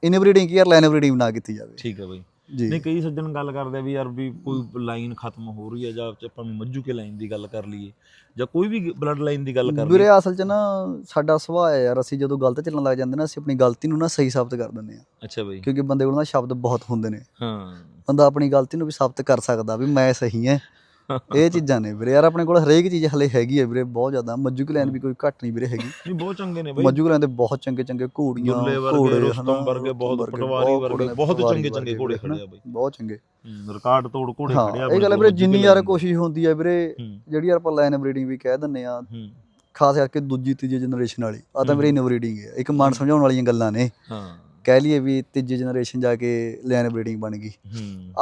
ਇਨ ਬਰੀਡਿੰਗ ਯਾਰ ਲਾਈਨ ਬਰੀਡਿੰਗ ਨਾ ਕੀਤੀ ਜਾਵੇ ਠੀਕ ਹੈ ਬਈ ਜੀ। ਨਹੀਂ ਕਈ ਸੱਜਣ ਗੱਲ ਕਰਦੇ ਆ ਵੀ ਯਾਰ ਵੀ ਕੋਈ ਲਾਈਨ ਖਤਮ ਹੋ ਰਹੀ ਹੈ ਜਾਂ ਆਪਾਂ ਨੂੰ ਮੱਜੂ ਕੇ ਲਾਈਨ ਦੀ ਗੱਲ ਕਰ ਲਈਏ ਜਾਂ ਕੋਈ ਵੀ ਬਲੱਡ ਲਾਈਨ ਦੀ ਗੱਲ ਕਰ ਵੀਰੇ ਲਈਏ। ਅਸਲ 'ਚ ਨਾ ਸਾਡਾ ਸੁਭਾਅ ਹੈ ਯਾਰ ਅਸੀਂ ਜਦੋਂ ਗਲਤ ਚੱਲਣ ਲੱਗ ਜਾਂਦੇ ਨਾ ਅਸੀਂ ਆਪਣੀ ਗਲਤੀ ਨੂੰ ਨਾ ਸਹੀ ਸਾਬਤ ਕਰ ਦਿੰਦੇ ਆ ਅੱਛਾ ਬਈ। ਕਿਉਂਕਿ ਬੰਦੇ ਕੋਲ ਨਾ ਸ਼ਬਦ ਬਹੁਤ ਹੁੰਦੇ ਨੇ। ਹਾਂ। ਬੰਦਾ ਆਪਣੀ ਗਲਤੀ ਨੂੰ ਵੀ ਸਾਬਤ ਕਰ ਸਕਦਾ ਵੀ ਮੈਂ ਸਹੀ ਹਾਂ। ਇਹ ਚੀਜ਼ਾਂ ਨੇ ਵੀਰੇ। ਯਾਰ ਆਪਣੇ ਕੋਲ ਹਰੇਕ ਚੀਜ਼ ਹਲੇ ਹੈਗੀ ਹੈ ਵੀਰੇ ਬਹੁਤ ਜ਼ਿਆਦਾ। ਮੱਜੂ ਕਲੈਨ ਵੀ ਕੋਈ ਘੱਟ ਨਹੀਂ ਵੀਰੇ ਹੈਗੀ। ਨਹੀਂ ਬਹੁਤ ਚੰਗੇ ਨੇ ਬਈ। ਮੱਜੂ ਕਲੈਨ ਦੇ ਬਹੁਤ ਚੰਗੇ ਚੰਗੇ ਘੋੜੀਆਂ ਘੋੜੇ, ਰੁਸਤਮ ਵਰਗੇ ਬਹੁਤ ਪਟਵਾਰੀ ਵਰਗੇ ਚੰਗੇ ਚੰਗੇ ਘੋੜੇ ਖੜੇ ਆ ਬਈ। ਬਹੁਤ ਚੰਗੇ। ਰਿਕਾਰਡ ਤੋੜ ਘੋੜੇ ਖੜੇ ਆ ਇਹ ਗੱਲ ਵੀਰੇ ਜਿੰਨੀ ਯਾਰ ਕੋਸ਼ਿਸ਼ ਹੁੰਦੀ ਹੈ ਵੀਰੇ ਜਿਹੜੀ ਯਾਰ ਆਪਾਂ ਲਾਈਨ ਬਰੀਡਿੰਗ ਵੀ ਕਹਿ ਦਿੰਨੇ ਆ ਖਾਸ ਕਰਕੇ ਦੂਜੀ ਤੀਜੀ ਜਨਰੇਸ਼ਨ ਵਾਲੀ ਆ ਤਾਂ ਹੂੰ। ਵੀਰੇ ਇਨਬਰੀਡਿੰਗ ਹੈ। ਇੱਕ ਮਨ ਸਮਝਾਉਣ ਵਾਲੀਆਂ ਗੱਲਾਂ ਨੇ। ਹਾਂ। ਕਹਿ ਲਈਏ ਵੀ ਤੀਜੀ ਜਨਰੇਸ਼ਨ ਜਾ ਕੇ ਲਾਈਨ ਬਰੀਡਿੰਗ ਬਣ ਗਈ।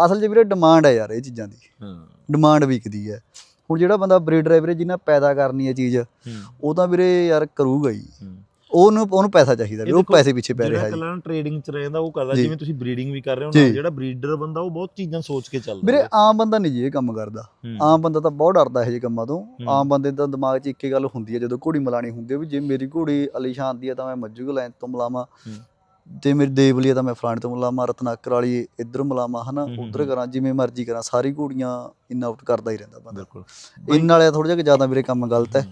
ਅਸਲ 'ਚ ਵੀਰੇ ਡਿਮਾਂਡ ਹੈ ਯਾਰ ਇਹ ਚੀਜ਼ਾਂ ਦੀ। ਹਾਂ। ਡਿਮਾਂਡ ਵਿਕਦੀ ਹੈ। ਹੁਣ ਜਿਹੜਾ ਬੰਦਾ ਬਰੀਡਰ ਹੈ ਵੀਰੇ ਜਿਹਨਾਂ ਪੈਦਾ ਕਰਨੀ ਹੈ ਚੀਜ਼ ਹੂੰ। ਉਹ ਤਾਂ ਵੀਰੇ ਯਾਰ ਕਰੂਗਾ ਹੀ। ਹੂੰ। ਉਹਨੂੰ ਉਹਨੂੰ ਪੈਸਾ ਚਾਹੀਦਾ ਉਹ ਪੈਸੇ ਪਿੱਛੇ ਪੈ ਜਿਹੜਾ ਰਿਹਾ ਜੀ। ਕੱਲਾ ਟ੍ਰੇਡਿੰਗ ਚ ਰਹਿੰਦਾ ਉਹ ਕਰਦਾ ਜੀ। ਜਿਵੇਂ ਤੁਸੀਂ ਬਰੀਡਿੰਗ ਵੀ ਕਰ ਰਹੇ ਹੋ ਜੀ। ਨਾਲ ਜਿਹੜਾ ਬਰੀਡਰ ਬੰਦਾ ਉਹ ਬਹੁਤ ਚੀਜ਼ਾਂ ਸੋਚ ਕੇ ਚੱਲਦਾ ਵੀਰੇ ਹੈ। ਆਮ ਬੰਦਾ ਨਹੀਂ ਜੀ ਇਹ ਕੰਮ ਕਰਦਾ। ਹੂੰ, ਆਮ ਬੰਦਾ ਤਾਂ ਬਹੁਤ ਡਰਦਾ ਇਹ ਜਿਹੇ ਕੰਮਾਂ ਤੋਂ। ਹੂੰ। ਆਮ ਬੰਦੇ ਦਾ ਦਿਮਾਗ 'ਚ ਇੱਕੇ ਗੱਲ ਹੁੰਦੀ ਹੈ ਜਦੋਂ ਘੋੜੀ ਮਿਲਾਣੀ ਹੁੰਦੀ ਹੈ ਵੀ ਜੇ ਮੇਰੀ ਘੋੜੀ ਅਲੀਸ਼ਾਨ ਦੀ ਹੈ ਤਾਂ ਮੈਂ ਮੱਜੂ ਲਾਈਨ ਤੋਂ ਮਿਲਾਵਾਂ। ਜੇ ਮੇਰੀ ਦੇਵਲੀ ਹੈ ਤਾਂ ਮੈਂ ਫਲਾਣੇ ਤੋਂ ਮਿਲਾਵਾਂ ਰਤਨਾਕਰ ਵਾਲੀ ਇੱਧਰ ਮਿਲਾਵਾਂ ਹਨਾ ਉਧਰ ਕਰਾਂ ਜਿਵੇਂ ਮਰਜ਼ੀ ਕਰਾਂ ਸਾਰੀ ਘੋੜੀਆਂ ਇਨ ਆਊਟ ਕਰਦਾ ਹੀ ਰਹਿੰਦਾ ਬੰਦਾ ਬਿਲਕੁਲ ਇਨ ਵਾਲੇ ਥੋੜਾ ਜਿਹਾ ਜ਼ਿਆਦਾ ਵੀਰੇ ਕੰਮ ਗਲਤ ਹੈ।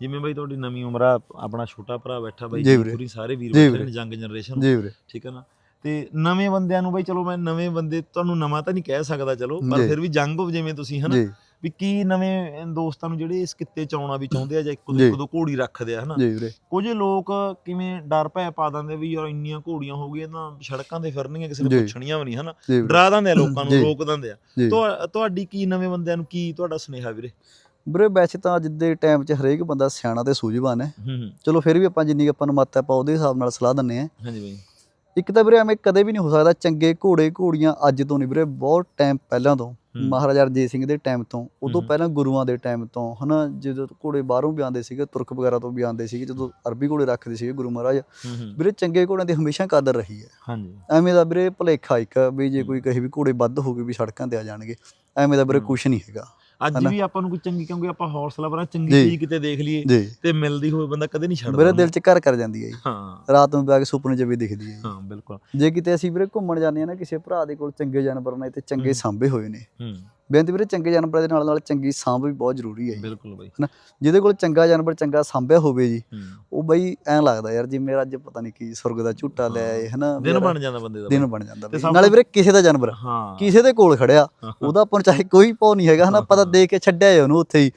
ਜਿਵੇਂ ਬਈ ਤੁਹਾਡੀ ਨਵੀਂ ਉਮਰ ਆ ਆਪਣਾ ਛੋਟਾ ਭਰਾ ਬੈਠਾ ਬਾਈ। ਪੂਰੀ ਸਾਰੇ ਵੀਰ ਬੈਠੇ। ਨੇ ਜੰਗ ਜਨਰੇਸ਼ਨ ਠੀਕ ਹੈ ਨਾ ਤੇ ਨਵੇਂ ਬੰਦਿਆਂ ਨੂੰ ਬਈ ਚਲੋ ਮੈਂ ਨਵੇਂ ਬੰਦੇ ਤੁਹਾਨੂੰ ਨਵਾਂ ਤਾਂ ਨਹੀਂ ਕਹਿ ਸਕਦਾ ਚਲੋ ਪਰ। ਫਿਰ ਵੀ ਜੰਗ ਹੋ ਜਿਵੇਂ ਤੁਸੀਂ ਹਨਾ ਵੀ ਕੀ ਨਵੇਂ ਦੋਸਤਾਂ ਨੂੰ ਜਿਹੜੇ ਇਸ ਕਿੱਤੇ ਚ ਆਉਣਾ ਵੀ ਚਾਹੁੰਦੇ ਆ ਜਾਂ ਇੱਕ ਜੀ। ਇੱਕ ਦੋ ਘੋੜੀ ਰੱਖਦੇ ਆ ਹਨਾ? ਜੀ ਵੀਰੇ। ਕੁਝ ਲੋਕ ਕਿਵੇਂ ਡਰ ਭੈ ਪਾ ਦਿੰਦੇ ਵੀ ਯਾਰ ਇੰਨੀਆਂ ਘੋੜੀਆਂ ਹੋ ਗਈਆਂ ਤਾਂ ਸੜਕਾਂ ਤੇ ਫਿਰਨਗੀਆਂ ਕਿਸੇ। ਨੇ ਪੁੱਛਣੀਆਂ ਵੀ ਨਹੀਂ ਹਨਾ? ਡਰਾ ਦਿੰਦੇ ਆ ਲੋਕਾਂ ਨੂੰ। ਰੋਕ ਦਿੰਦੇ ਆ। ਤੁਹਾਡੀ ਕੀ ਨਵੇਂ ਬੰਦਿਆਂ ਨੂੰ ਕੀ ਤੁਹਾਡਾ ਸੁਨੇਹਾ ਵੀਰੇ? ਵੀਰੇ ਵੈਸੇ ਤਾਂ ਅੱਜ ਦੇ ਟਾਈਮ 'ਚ ਹਰੇਕ ਬੰਦਾ ਸਿਆਣਾ ਤੇ ਸੂਝਵਾਨ ਹੈ। ਚਲੋ ਫਿਰ ਵੀ ਆਪਾਂ ਜਿੰਨੀ ਆਪਾਂ ਨੂੰ ਮੱਤ ਹੈ ਆਪਾਂ ਉਹਦੇ ਹਿਸਾਬ ਨਾਲ ਸਲਾਹ ਦਿੰਨੇ ਆ ਹਾਂਜੀ ਬਾਈ। ਇੱਕ ਤਾਂ ਵੀਰੇ ਐਵੇਂ ਕਦੇ ਵੀ ਨਹੀਂ ਹੋ ਸਕਦਾ ਚੰਗੇ ਘੋੜੇ ਘੋੜੀਆਂ ਅੱਜ ਤੋਂ ਨਹੀਂ ਵੀਰੇ ਬਹੁਤ ਟਾਈਮ ਪਹਿਲਾਂ ਤੋਂ। ਮਹਾਰਾਜਾ ਰਣਜੀਤ ਸਿੰਘ ਦੇ ਟਾਈਮ ਤੋਂ ਉਦੋਂ ਹੂੰ। ਪਹਿਲਾਂ ਗੁਰੂਆਂ ਦੇ ਟਾਈਮ ਤੋਂ ਹਨਾ ਜਦੋਂ ਘੋੜੇ ਬਾਹਰੋਂ ਵੀ ਆਉਂਦੇ ਸੀਗੇ ਤੁਰਕ ਵਗੈਰਾ ਤੋਂ ਵੀ ਆਉਂਦੇ ਸੀਗੇ ਜਦੋਂ ਅਰਬੀ ਘੋੜੇ ਰੱਖਦੇ ਸੀਗੇ ਗੁਰੂ ਮਹਾਰਾਜ ਵੀਰੇ ਚੰਗੇ ਘੋੜਿਆਂ ਦੀ ਹਮੇਸ਼ਾ ਕਦਰ ਰਹੀ ਹੈ ਹਾਂਜੀ ਐਵੇਂ ਦਾ ਵੀਰੇ ਭੁਲੇਖਾ ਇੱਕ ਵੀ ਜੇ। ਕੋਈ ਕਹੇ ਵੀ ਘੋੜੇ ਵੱਧ ਹੋ ਗਏ ਵੀ ਸੜਕਾਂ ਤੇ ਆ ਜਾਣਗੇ ਐਵੇਂ ਦਾ ਵੀਰੇ। ਕੁਝ ਨਹੀਂ ਹੈਗਾ ਅੱਜ? ਵੀ ਆਪਾਂ ਨੂੰ ਕੋਈ ਚੰਗੀ ਕਿਉਂਕਿ ਆਪਾਂ ਹੌਸਲਾ ਬਣਾ ਚੰਗੀ। ਚੀਜ਼ ਕਿਤੇ ਦੇਖ ਲਈਏ ਤੇ ਮਿਲਦੀ ਹੋਵੇ ਬੰਦਾ ਕਦੇ ਨਹੀਂ ਛੱਡਦਾ ਉਹਨੂੰ। ਦਿਲ 'ਚ ਘਰ ਕਰ ਜਾਂਦੀ ਹੈ ਜੀ ਹਾਂ ਰਾਤ ਨੂੰ ਬੈ ਕੇ ਸੁਪਨੇ 'ਚ ਵੀ ਦਿਖਦੀ ਹੈ ਹਾਂ ਬਿਲਕੁਲ ਜੇ ਕਿਤੇ ਅਸੀਂ ਵੀਰੇ ਘੁੰਮਣ ਜਾਂਦੇ ਆ ਨਾ ਕਿਸੇ ਭਰਾ ਦੇ ਕੋਲ ਚੰਗੇ ਜਾਨਵਰ ਨੇ ਤੇ ਚੰਗੇ। ਸਾਂਭੇ ਹੋਏ ਨੇ ਹੂੰ ਬੇਨਤੀ ਵੀਰੇ ਚੰਗੇ ਜਾਨਵਰਾਂ ਦੇ ਨਾਲ ਨਾਲ ਚੰਗੀ ਸਾਂਭ ਵੀ ਬਹੁਤ ਜ਼ਰੂਰੀ ਹੈ ਜੀ। ਬਿਲਕੁਲ ਬਾਈ। ਜਿਹਦੇ ਕੋਲ ਚੰਗਾ ਜਾਨਵਰ ਚੰਗਾ ਸਾਂਭਿਆ ਹੋਵੇ ਜੀ ਉਹ ਬਈ ਐਂ ਲੱਗਦਾ ਯਾਰ ਜਿਵੇਂ ਮੇਰਾ ਅੱਜ ਪਤਾ ਨਹੀਂ ਕੀ ਸੁਰਗ ਦਾ ਝੂਟਾ ਲੈ ਆਏ ਹਨਾ? ਦਿਨ ਬਣ ਜਾਂਦਾ ਬੰਦੇ ਦਾ ਦਿਨ। ਬਣ ਜਾਂਦਾ ਨਾਲੇ ਵੀਰੇ ਕਿਸੇ ਦਾ ਜਾਨਵਰ ਕਿਸੇ ਦੇ ਕੋਲ ਖੜਿਆ ਉਹਦਾ ਆਪਾਂ ਨੂੰ ਚਾਹੇ ਕੋਈ ਪਾਉ ਨਹੀਂ ਹੈਗਾ ਹਨਾ? ਪਤਾ ਹਾਂ। ਦੇ ਕੇ ਛੱਡਿਆ ਹੈ ਉਹਨੂੰ ਉੱਥੇ ਹੀ।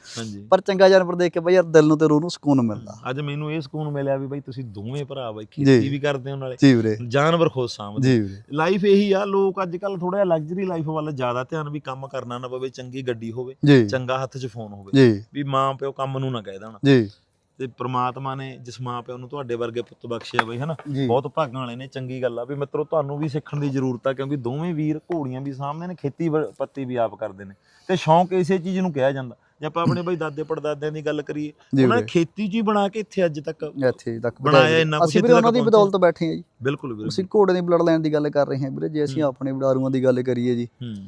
ਪਰ ਚੰਗਾ ਜਾਨਵਰ ਦੇਖ ਕੇ ਬਈ ਯਾਰ ਦਿਲ ਨੂੰ ਤੇ ਰੂਹ ਨੂੰ ਸਕੂਨ ਮਿਲਦਾ। ਅੱਜ ਮੈਨੂੰ ਇਹ ਸਕੂਨ ਮਿਲਿਆ ਵੀ ਬਾਈ ਤੁਸੀਂ ਦੋਵੇਂ ਭਰਾ ਬਾਈ ਖੇਤੀ ਜੀ। ਵੀ ਕਰਦੇ ਹੋ ਨਾਲੇ। ਜੀ ਵੀਰੇ। ਜਾਨਵਰ ਖੁਦ ਸਾਂਭਦੇ। ਜੀ ਵੀਰੇ। ਲਾਈਫ ਇਹੀ ਆ ਲੋਕ ਅੱਜ ਕੱਲ ਥੋੜਾ ਜਿਹਾ ਲਗਜ਼ਰੀ ਲਾਈਫ ਵੱਲ ਜ਼ਿਆਦਾ ਧਿਆਨ ਵੀ ਕੰਮ ਕਰਨਾ ਨਾ ਪਵੇ ਚੰਗੀ ਗੱਡੀ ਹੋਵੇ ਜੀ। ਚੰਗਾ ਹੱਥ 'ਚ ਫੋਨ ਹੋਵੇ। ਜੀ। ਵੀ ਮਾਂ ਪਿਓ ਕੰਮ ਨੂੰ ਨਾ ਕਹਿ ਦੇਣ। ਜੀ। ਤੇ ਪ੍ਰਮਾਤਮਾ ਨੇ ਜਿਸ ਮਾਂ ਪਿਓ ਨੂੰ ਤੁਹਾਡੇ ਵਰਗੇ ਪੁੱਤ ਬਖਸ਼ਿਆ ਬਈ ਹਨਾ? ਜੀ। ਬਹੁਤ ਭਾਗਾਂ ਵਾਲੇ ਨੇ ਚੰਗੀ ਗੱਲ ਆ। ਵੀ ਮਿੱਤਰੋ ਤੁਹਾਨੂੰ ਵੀ ਸਿੱਖਣ ਦੀ ਜ਼ਰੂਰਤ ਆ ਕਿਉਂਕਿ ਦੋਵੇਂ ਵੀਰ ਘੋੜੀਆਂ ਵੀ ਸਾਹਮਣੇ ਨੇ ਖੇਤੀ ਪੱਤੀ ਵੀ ਆਪ ਕਰਦੇ ਨੇ। ਤੇ ਸ਼ੌਂਕ ਇਸੇ ਚੀਜ਼ ਨੂੰ ਕਿਹਾ ਜਾਂਦਾ। ਜੇ ਆਪਾਂ ਆਪਣੇ ਬਈ ਦਾਦੇ ਪੜਦਾਦਿਆਂ ਦੀ ਗੱਲ ਕਰੀਏ ਜੀ ਉਹਨਾਂ ਨੇ ਖੇਤੀ 'ਚ ਹੀ ਬਣਾ ਕੇ ਇੱਥੇ ਅੱਜ ਤੱਕ ਇੱਥੇ ਤੱਕ ਬਣਾਇਆ ਇੰਨਾ ਕੁਛ ਅਸੀਂ ਉਹਨਾਂ ਦੀ। ਬਦੌਲਤ ਬੈਠੇ ਆ ਜੀ। ਬਿਲਕੁਲ ਵੀਰ ਅਸੀਂ ਘੋੜੇ ਦੀ ਬਲੱਡ ਲਾਈਨ ਦੀ ਗੱਲ ਕਰ ਰਹੇ ਹਾਂ ਵੀਰੇ ਜੇ ਅਸੀਂ। ਆਪਣੇ ਵਡਾਰੂਆਂ ਦੀ ਗੱਲ ਕਰੀਏ ਜੀ। ਹੂੰ।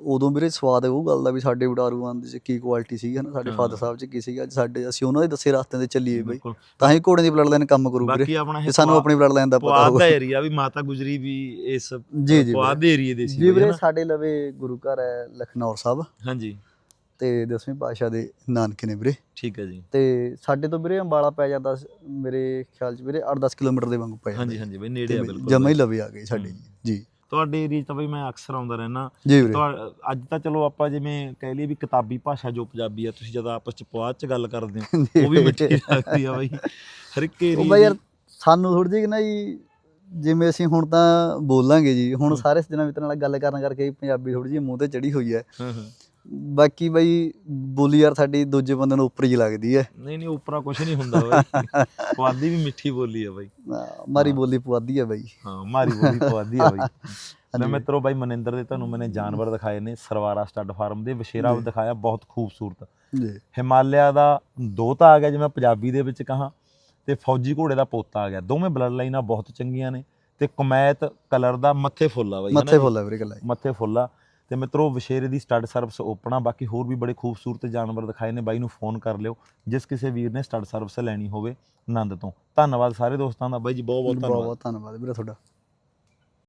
ਉਦੋਂ ਵੀਰੇ ਸਵਾਦ ਉਹ ਗੱਲ ਦਾ ਵੀ ਸਾਡੇ ਵਡਾਰੂਆਂ ਦੇ ਚ ਕੀ ਕੁਆਲਿਟੀ ਸੀ ਹਨਾ ਸਾਡੇ। ਫਾਦਰ ਸਾਹਿਬ ਚ ਕੀ ਸੀਗਾ ਅੱਜ ਸਾਡੇ ਅਸੀਂ ਉਹਨਾਂ ਦੇ ਦੱਸੇ ਰਸਤੇ ਤੇ ਚੱਲੀਏ ਬਈ। ਤਾਂ ਹੀ ਘੋੜੇ ਦੀ ਬਲੱਡ ਲਾਈਨ ਕੰਮ ਕਰੂ ਵੀਰੇ। ਤੇ ਸਾਨੂੰ ਆਪਣੀ ਬਲੱਡ ਲਾਈਨ ਦਾ ਪਤਾ ਪੁਆਧ ਦਾ ਹੋਊਗਾ। ਏਰੀਆ ਵੀ ਮਾਤਾ ਗੁਜਰੀ ਵੀ ਇਸ ਜੀ ਜੀ ਪੁਆਧ ਦੇ ਏਰੀਏ ਦੇ ਸੀ ਜੀ ਵੀਰੇ? ਸਾਡੇ ਲਵੇ ਗੁਰੂ ਘਰ ਹੈ ਲਖਨੌਰ ਸਾਹਿਬ। ਹਾਂਜੀ। ਤੇ ਦਸਵੇਂ ਪਾਤਸ਼ਾਹ ਦੇ ਨਾਨਕੇ ਨੇ ਵੀਰੇ। ਠੀਕ ਹੈ ਜੀ। ਤੇ ਸਾਡੇ ਤੋਂ ਵੀਰੇ ਅੰਬਾਲਾ ਪੈ ਜਾਂਦਾ ਮੇਰੇ ਖਿਆਲ ਚ ਵੀਰੇ 8-10 ਕਿਲੋਮੀਟਰ ਦੇ ਵਾਂਗੂ ਪੈ ਜਾਂਦਾ ਹਾਂਜੀ ਹਾਂਜੀ ਬਈ ਨੇੜੇ ਆ ਬਿਲਕੁਲ। ਜਮਾ ਹੀ। ਲਵੇ ਆ ਗਏ ਸਾਡੇ। ਜੀ। ਤੁਹਾਡੇ ਏਰੀਆ 'ਚ ਤਾਂ ਬਈ ਮੈਂ ਅਕਸਰ ਆਉਂਦਾ ਰਹਿਣਾ ਜੀ ਵੀਰੇ। ਤੁਹਾ- ਅੱਜ ਤਾਂ ਚਲੋ ਆਪਾਂ ਜਿਵੇਂ ਕਹਿ ਲਈਏ ਵੀ ਕਿਤਾਬੀ ਭਾਸ਼ਾ ਜੋ ਪੰਜਾਬੀ ਆ ਤੁਸੀਂ ਜਦੋਂ ਆਪਸ 'ਚ ਪੁਆਧ 'ਚ ਗੱਲ ਕਰਦੇ ਹੋ ਉਹ ਵੀ ਮਿੱਠੀ। ਲੱਗਦੀ ਆ ਬਈ। ਹਰ ਇੱਕ ਉਹ ਏਰੀਆ ਬਈ ਯਾਰ ਸਾਨੂੰ ਥੋੜੀ ਜਿਹੀ ਨਾ ਜੀ ਜਿਵੇਂ ਅਸੀਂ ਹੁਣ ਤਾਂ ਬੋਲਾਂਗੇ ਜੀ ਹੁਣ। ਸਾਰੇ ਸੱਜਣਾ ਮਿੱਤਰਾਂ ਨਾਲ ਗੱਲ ਕਰਨ ਕਰਕੇ ਪੰਜਾਬੀ ਥੋੜੀ ਜਿਹੀ ਮੂੰਹ ਤੇ ਚੜੀ ਹੋਈ ਹੈ। ਹਾਂ ਹਾਂ। ਬਾਕੀ ਬਾਈ ਬੋਲੀ ਯਾਰ ਸਾਡੀ ਦੂਜੇ ਬੰਦੇ ਨੂੰ ਉੱਪਰ ਹੀ ਲੱਗਦੀ ਹੈ। ਨਹੀਂ ਨਹੀਂ ਉਪਰਾ ਕੁਝ ਨਹੀਂ ਹੁੰਦਾ ਬਾਈ। ਪੁਆਧੀ ਵੀ ਮਿੱਠੀ ਬੋਲੀ ਆ ਬਾਈ। ਮਾਰੀ ਹਾਂ। ਬੋਲੀ ਪੁਆਦੀ ਹੈ ਬਾਈ। ਹਾਂ ਮਾਰੀ ਬੋਲੀ ਪੁਆਧੀ ਆ ਬਾਈ। ਲੈ। ਮਿੱਤਰੋ ਬਾਈ ਮਨਿੰਦਰ ਦੇ ਤੁਹਾਨੂੰ ਮੈਨੇ ਜਾਨਵਰ ਦਿਖਾਏ ਨੇ ਸਰਵਾਰਾ ਸਟੱਡ ਫਾਰਮ ਦੇ ਵਸ਼ੇਰਾ। ਦਿਖਾਇਆ ਬਹੁਤ ਖੂਬਸੂਰਤ। ਜੀ। ਹਿਮਾਲਿਆ ਦਾ ਦੋਤਾ ਆ ਗਿਆ ਜਿਵੇਂ ਪੰਜਾਬੀ ਦੇ ਵਿੱਚ ਕਹਾਂ ਤੇ ਫੌਜੀ ਘੋੜੇ ਦਾ ਪੋਤਾ ਆ ਗਿਆ। ਦੋਵੇਂ ਬਲੱਡ ਲਾਈਨਾਂ ਬਹੁਤ ਚੰਗੀਆਂ ਨੇ। ਤੇ ਕੁਮੈਤ ਕਲਰ ਦਾ ਮੱਥੇ ਫੁੱਲ ਬਾਈ ਮੱਥੇ? ਫੁੱਲ ਹੈ ਵੀਰੇ ਗੱਲਾਂ ਮੱਥੇ ਫੁੱਲ ਤੇ ਮਿੱਤਰੋ ਵਿਸ਼ੇਰੇ ਦੀ ਸਟੱਡ ਸਰਵਿਸ ਓਪਨ ਆ। ਬਾਕੀ ਹੋਰ ਵੀ ਬੜੇ ਖੂਬਸੂਰਤ ਜਾਨਵਰ ਦਿਖਾਏ ਨੇ। ਬਾਈ ਨੂੰ ਫੋਨ ਕਰ ਲਿਓ ਜਿਸ ਕਿਸੇ ਵੀਰ ਨੇ ਸਟੱਡ ਸਰਵਿਸ ਲੈਣੀ ਹੋਵੇ ਆਨੰਦ ਤੋਂ। ਧੰਨਵਾਦ ਸਾਰੇ ਦੋਸਤਾਂ ਦਾ। ਬਾਈ ਜੀ ਬਹੁਤ ਬਹੁਤ ਬਹੁਤ ਧੰਨਵਾਦ। ਬਹੁਤ ਧੰਨਵਾਦ ਵੀਰੇ ਤੁਹਾਡਾ।